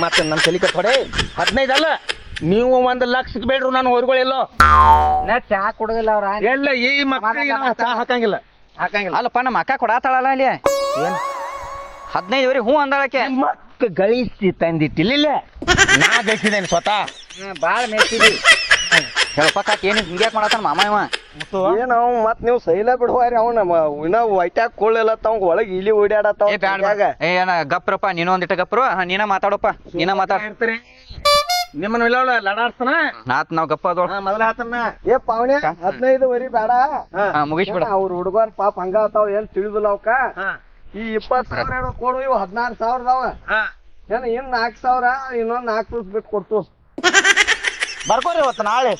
ಮತ್ತೆ ನನ್ನ ತಲೆ ಕಟ್ಕೊಡೆ ಹದಿನೈದು ಅಲ್ಲ ನೀವು ಒಂದ್ ಲಕ್ಷಕ್ಕೆ ಬೇಡ್ರು ನಾನು ಹೊರಗಳೆಲ್ಲೋ. ಚಹಾ ಕುಡುದಿಲ್ಲ ಅವ್ರ. ಎಲ್ಲ ಈ ಮಕ್ಕಳಿಗೆ ಚಹಾ ಹಾಕಂಗಿಲ್ಲ. ಹಾಕಂಗಿಲ್ಲ. ಅಲ್ಲಪ್ಪ ನಮ್ಮ ಅಕ್ಕ ಕೊಡಾತಾಳಲ್ಲ ಇಲ್ಲಿ ಏನ್? ಹದಿನೈದು ಹೂ ಹ್ಞೂ ಅಂದಾಳಕ್ಕೆ. ಮಕ್ಕ ಗಳಿಸಿ ತಂದಿಟ್ಟಿಲ್ಲ ನಾ ಗಳಿಸಿದ್ದೇನೆ ಸ್ವತಃ. ಬಾಳ ಮೆಚ್ಚಿದಿ ಹೇಳಪ್ಪ ಕಾಕ ಏನು ಹಿಂಗ್ಯಾಕ್ ಮಾಡತ್ತಾನ ಮಾಮ ಇವ? ಏನ್ ಅವ್ ಮತ್ ನೀವು ಸೈಲ ಬಿಡುವಾರಿ ಅವ್ನ ಇನ್ನ ವೈಟ್ಯಾಗ ಕೊಳ್ಳಿಲ್ಲ ತಾವ್ ಒಳಗ್ ಇಲಿ ಓಡಾಡತ್ತಾವ ಏ ಬ್ಯಾಡ ಬ್ಯಾಡ. ಏ ಏನ ಗಪ್ರಪ್ಪ ನೀನು ಒಂದಿಟ್ಟ ಗಪ್ರು? ನೀನ ಮಾತಾಡಪ್ಪ. ನೀನ ಮಾತಾಡ. ನಿಮ್ಮನ್ನ ಇಲ್ಲ ಲಡಾಡ್ತಾನ ನಾತ್ ನಾವ್ ಗಪ್ಪ ಅದೋಳ ಮೊದಲ ಹಾತನ ಏ ಪಾವನೆ ಹದಿನೈದು ವರಿ ಬೇಡ. ಹಾ ಮುಗಿಸ್ಬಿಡ. ಅವ್ರ ಹುಡುಗರ್ ಪಾಪ ಹಂಗ ಆತಾವ ಏನ್ ತಿಳಿದಿಲ್ಲ ಅವಕ್ಕ ಹಾ. ಈ ಇಪ್ಪತ್ತು ಸಾವಿರ ಏನೋ ಕೊಡು ಇವು ಹದಿನಾರು ಸಾವಿರದವ ಏನು ಇನ್ನು ಇನ್ ನಾಲ್ಕ್ ಸಾವಿರ ಇನ್ನೊಂದು ನಾಲ್ಕು ದಿವಸ ಬಿಟ್ಟು ಕೊಡ್ತು. ಬರ್ಕೋರಿ ಇವತ್ತು ನಾಳೆ.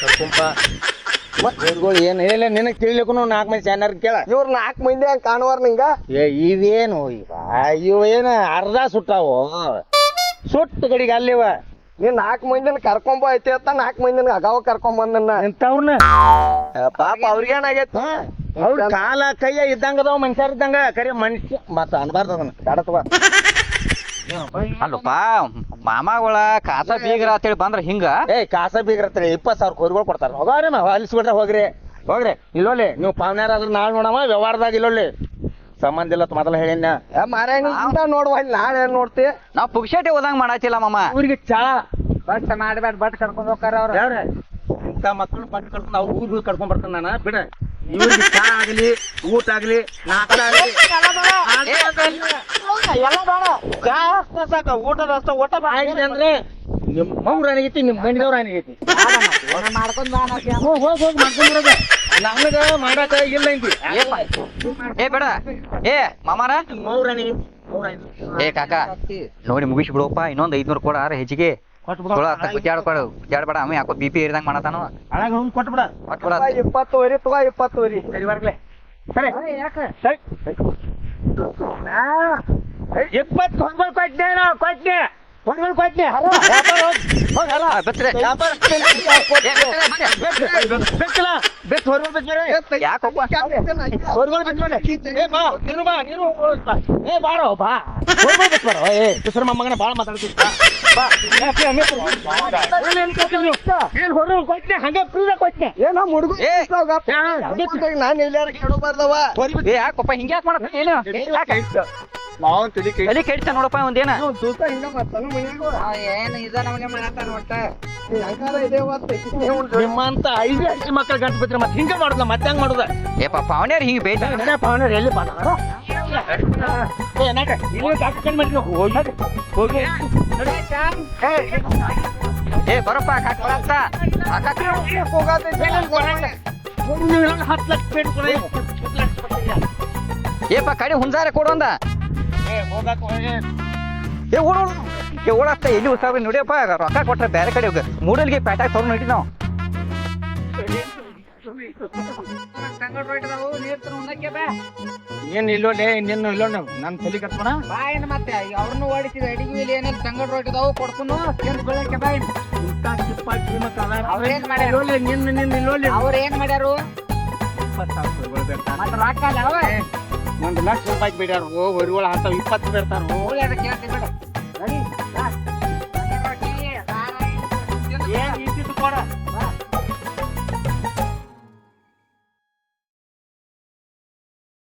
ಕರ್ಕೊಂಬ ಏನ್ ಇಲ್ಲ ನಿನಗೆ ತಿಳಿಲಿಕ್ಕೂ ನಾಲ್ಕು ಮಂದಿ ಚಾನರ್ ಕೇಳ. ಇವ್ರು ನಾಲ್ಕು ಮಂದಿ ಹಂಗ ಕಾಣುವಾರ ನಿಂಗ? ಏ ಇವೇನು ಇವ ಇವ ಏನ ಅರ್ಧ ಸುಟ್ಟಾವು? ಸುಟ್ಟ ಕಡೆಗೆ ಅಲ್ಲಿವ. ನೀನ್ ನಾಲ್ಕು ಮಂದಿನ ಕರ್ಕೊಂಬ ಐತಿ ಅಂತ ನಾಲ್ಕು ಮಂದಿನ ಅಗಾವ ಕರ್ಕೊಂಬ ಬಂದನ್ನ ಇಂಥವ್ರನ್ನ ಪಾಪ ಅವ್ರಿಗೇನಾಗೈತಿ ಅವ್ರ ಕಾಲ ಕೈಯ ಇದ್ದಂಗ ಅದಾವ ಮನುಷ್ಯರ್ ಇದ್ದಂಗ. ಕರೆ ಮನುಷ್ಯ ಮತ್ತ ಅನ್ಬಾರ್ದ ಅದನ್ನ. ಬೇಡತ್ವ ಅಲ್ಲಪ್ಪ ಮಾಮಗಳ ಕಾಸ ಬೀಗ್ರ ಅಂತೇಳಿ ಬಂದ್ರ ಹಿಂಗ? ಏ ಕಾಸ ಬೀಗ್ರತ್ರಿ ಇಪ್ಪತ್ತು ಸಾವಿರ ಕೋರಿಗಳು ಕೊಡ್ತಾರ. ಹೋಗ್ರಿ ಮಾ ಅಲಿಸ್ಬಿಟ್ರೆ ಹೋಗ್ರಿ. ಹೋಗ್ರಿ. ಇಲ್ಲೋಲಿ ನೀವು ಪಾವನ್ಯಾರ ಆದ್ರೆ ನಾಳೆ ನೋಡಮ್ಮ ವ್ಯವಹಾರದಾಗ ಇಲ್ಲೋಲಿ ಸಂಬಂಧ ಇಲ್ಲ ಮೊದಲ ಹೇಳಿನ ಮಾರಾಯಣ ನೋಡುವ ನಾಳೆ ಏನ್ ನೋಡ್ತಿ? ನಾವು ಪುಕ್ಷಟೆ ಹೋದಂಗ ಮಾಡತ್ತಿಲ್ಲ ಮಾಮ. ಊರಿಗೆ ಚಾ. ಬಟ್ ಮಾಡ್ಬೇಡ ಬಟ್ ಕರ್ಕೊಂಡು ಹೋಗ್ತಾರ ಅವ್ರ. ಇಂಥ ಮಕ್ಕಳು ಬಟ್ ಕರ್ಕೊಂಡು ಅವ್ರು ಊರ್ ಕರ್ಕೊಂಡ್ ಬರ್ತಾನ ನಾನು. ಬಿಡ. ಇವ್ರಿಗೆ ಚಾ ಆಗಲಿ ಊಟ ಆಗ್ಲಿ ಎಲ್ಲ ಬೇಡ. ಚಾ ಅಷ್ಟೇ ಸಾಕ ಊಟದ ಅಷ್ಟ ಊಟ ಆಗಿದೆ ಅಂದ್ರೆ ನಿಮ್ ಮೌರ ಏನಾಗೈತಿ ನಿಮ್ಮ ಗಂಡಿದವ್ರ ಏನಾಗೈತಿ ಮಾಡ್ಕೊಂಡ್. ಹೋಗ್ ಹೋಗ್ ಹೋಗ್ ನಮಗ ಮಾಡಾಕ ಇಲ್ಲ ಏ ಬೇಡ. ಏ ಮಾಮಾರ. ಮೌರ ಏ ಕಾಕ. ನೋಡಿ ಮುಗಿಸ್ಬಿಡಪ್ಪ ಇನ್ನೊಂದ್ ಐದ್ನೂರು ಕೊಡ ಆರ ಹೆಚ್ಚಿಗೆ. ಅವ ಯಾಕೋ ಬಿ ಪಿ ಏರಿದಂಗ್ ಮಾಡತಾನು ಹಣಾಗ ಅವ್ನ್ ಕೊಟ್ಬಿಡ. ಕೊಟ್ಬಿಡ ಇಪ್ಪತ್ತುವರೆ ತಗೋ ಇಪ್ಪತ್ತುವರೆ. ಸರಿ ಬರ್ಲೆ. ಸರಿ. ಸರಿ. ಇಪ್ಪತ್ತು ಹೊಂಗಲ್ ಕೊಟ್ಟೆ ನಾ ಮಮ್ಮಗನ ಬಾಳ ಮಾತಾಡ್ತಿದ್ದ. ನಾನು? ಎಲ್ಲಾರ ಕೇಳಬಾರ್ದವ? ಯಾಕಪ್ಪ ಹಿಂಗ್ಯಾಕ್ ಯಾಕೆ ಮಾಡತ್ತ ಏನು ಯಾಕೆ? ಮಾವನ್ ತಲಿ ಕೈ ಎಲ್ಲಿ ಕೆಡ್ತ ನೋಡಪ್ಪ ಒಂದೇನ? ದೋಸ್ತ ಹಿಂಗ ಬರ್ತಾನ ಮನ್ಯಾಗ ಏನು ಇದ ನಮಗೆ ಮಾಡತ್ತಾನ ಒಟ್ಟ? ಹೆಂಗಾರ ಇದೆ ಅವತ್ತು ನಿಮ್ಮಂತ ಐದು ಹಸಿ ಮಕ್ಕಳು ಗಂಟು ಬಿದ್ರೆ ಮತ್ತೆ ಹಿಂಗೆ ಮಾಡುದ ಮತ್ತೆ ಹಂಗ ಮಾಡುದ? ಏ ಪಾಪ ಅವನ್ಯಾರ ಹಿಂಗ ಬೇಟ ಎಲ್ಲಿ ಬಂದ ಏ ಹೋಗಿ ಹೋಗಿ. ಬರಪ್ಪ ಏಪ ಕಡೆ ಹುಂಜಾರೆ ಕೊಡೊಂದ ಏ ಹೋಗಾಕ ಹೋಗಿ. ಏ ಓಡ ಏ ಓಡಾಕ್ತ ಎಲ್ಲಿ ಉಸಾಬ್ರಿ ನೋಡಿಯಪ್ಪ ರೊಕ್ಕ ಕೊಟ್ರೆ ಬೇರೆ ಕಡೆ ಹೋಗ. ಮೂಡಲ್ಗೆ ಪ್ಯಾಟಾಗ ತೊಗೊಂಡು ನಡಿ ನಾವು. ಏನ್ ಇಲ್ಲೋಲೆ ನಿನ್ನ ಇಲ್ಲೋಣ ನನ್ನ ತಲೆ ಕಟ್ಕೋಣ. ಬಾಯಿನ ಮತ್ತೆ ಅವ್ರನ್ನು ಓಡಿಸಿದ ಅಡಿಗೆ ಮೇಲೆ ಏನೇನು ತಂಗಡ್ ರೊಟ್ಟಿದಾವು ಕೊಡ್ತನು ಸೇರ್ಸ್ ಬೆಳಗ್ಗೆ ಬಾಯಿ. ಅವ್ರೇನ್ ಮಾಡ್ಯಾರ? ನಿನ್ನ ನಿನ್ನ ಇಲ್ಲೋಲೆ ಅವ್ರ ಏನ್ ಮಾಡ್ಯಾರು? ಮತ್ತೆ ರೊಕ್ಕ ಅಲ್ಲ ಒಂದು ಲಕ್ಷ ರೂಪಾಯಿ ಬಿಡ್ಯಾರ. ಓ ಒರಿಗಳ ಹಾತಾವ ಇಪ್ಪತ್ತು ಬಿಡ್ತಾರ. ಹೋಗಿ ಬಿಡ. ಏನು ಇದ್ದಿದ್ದು ಕೊಡ.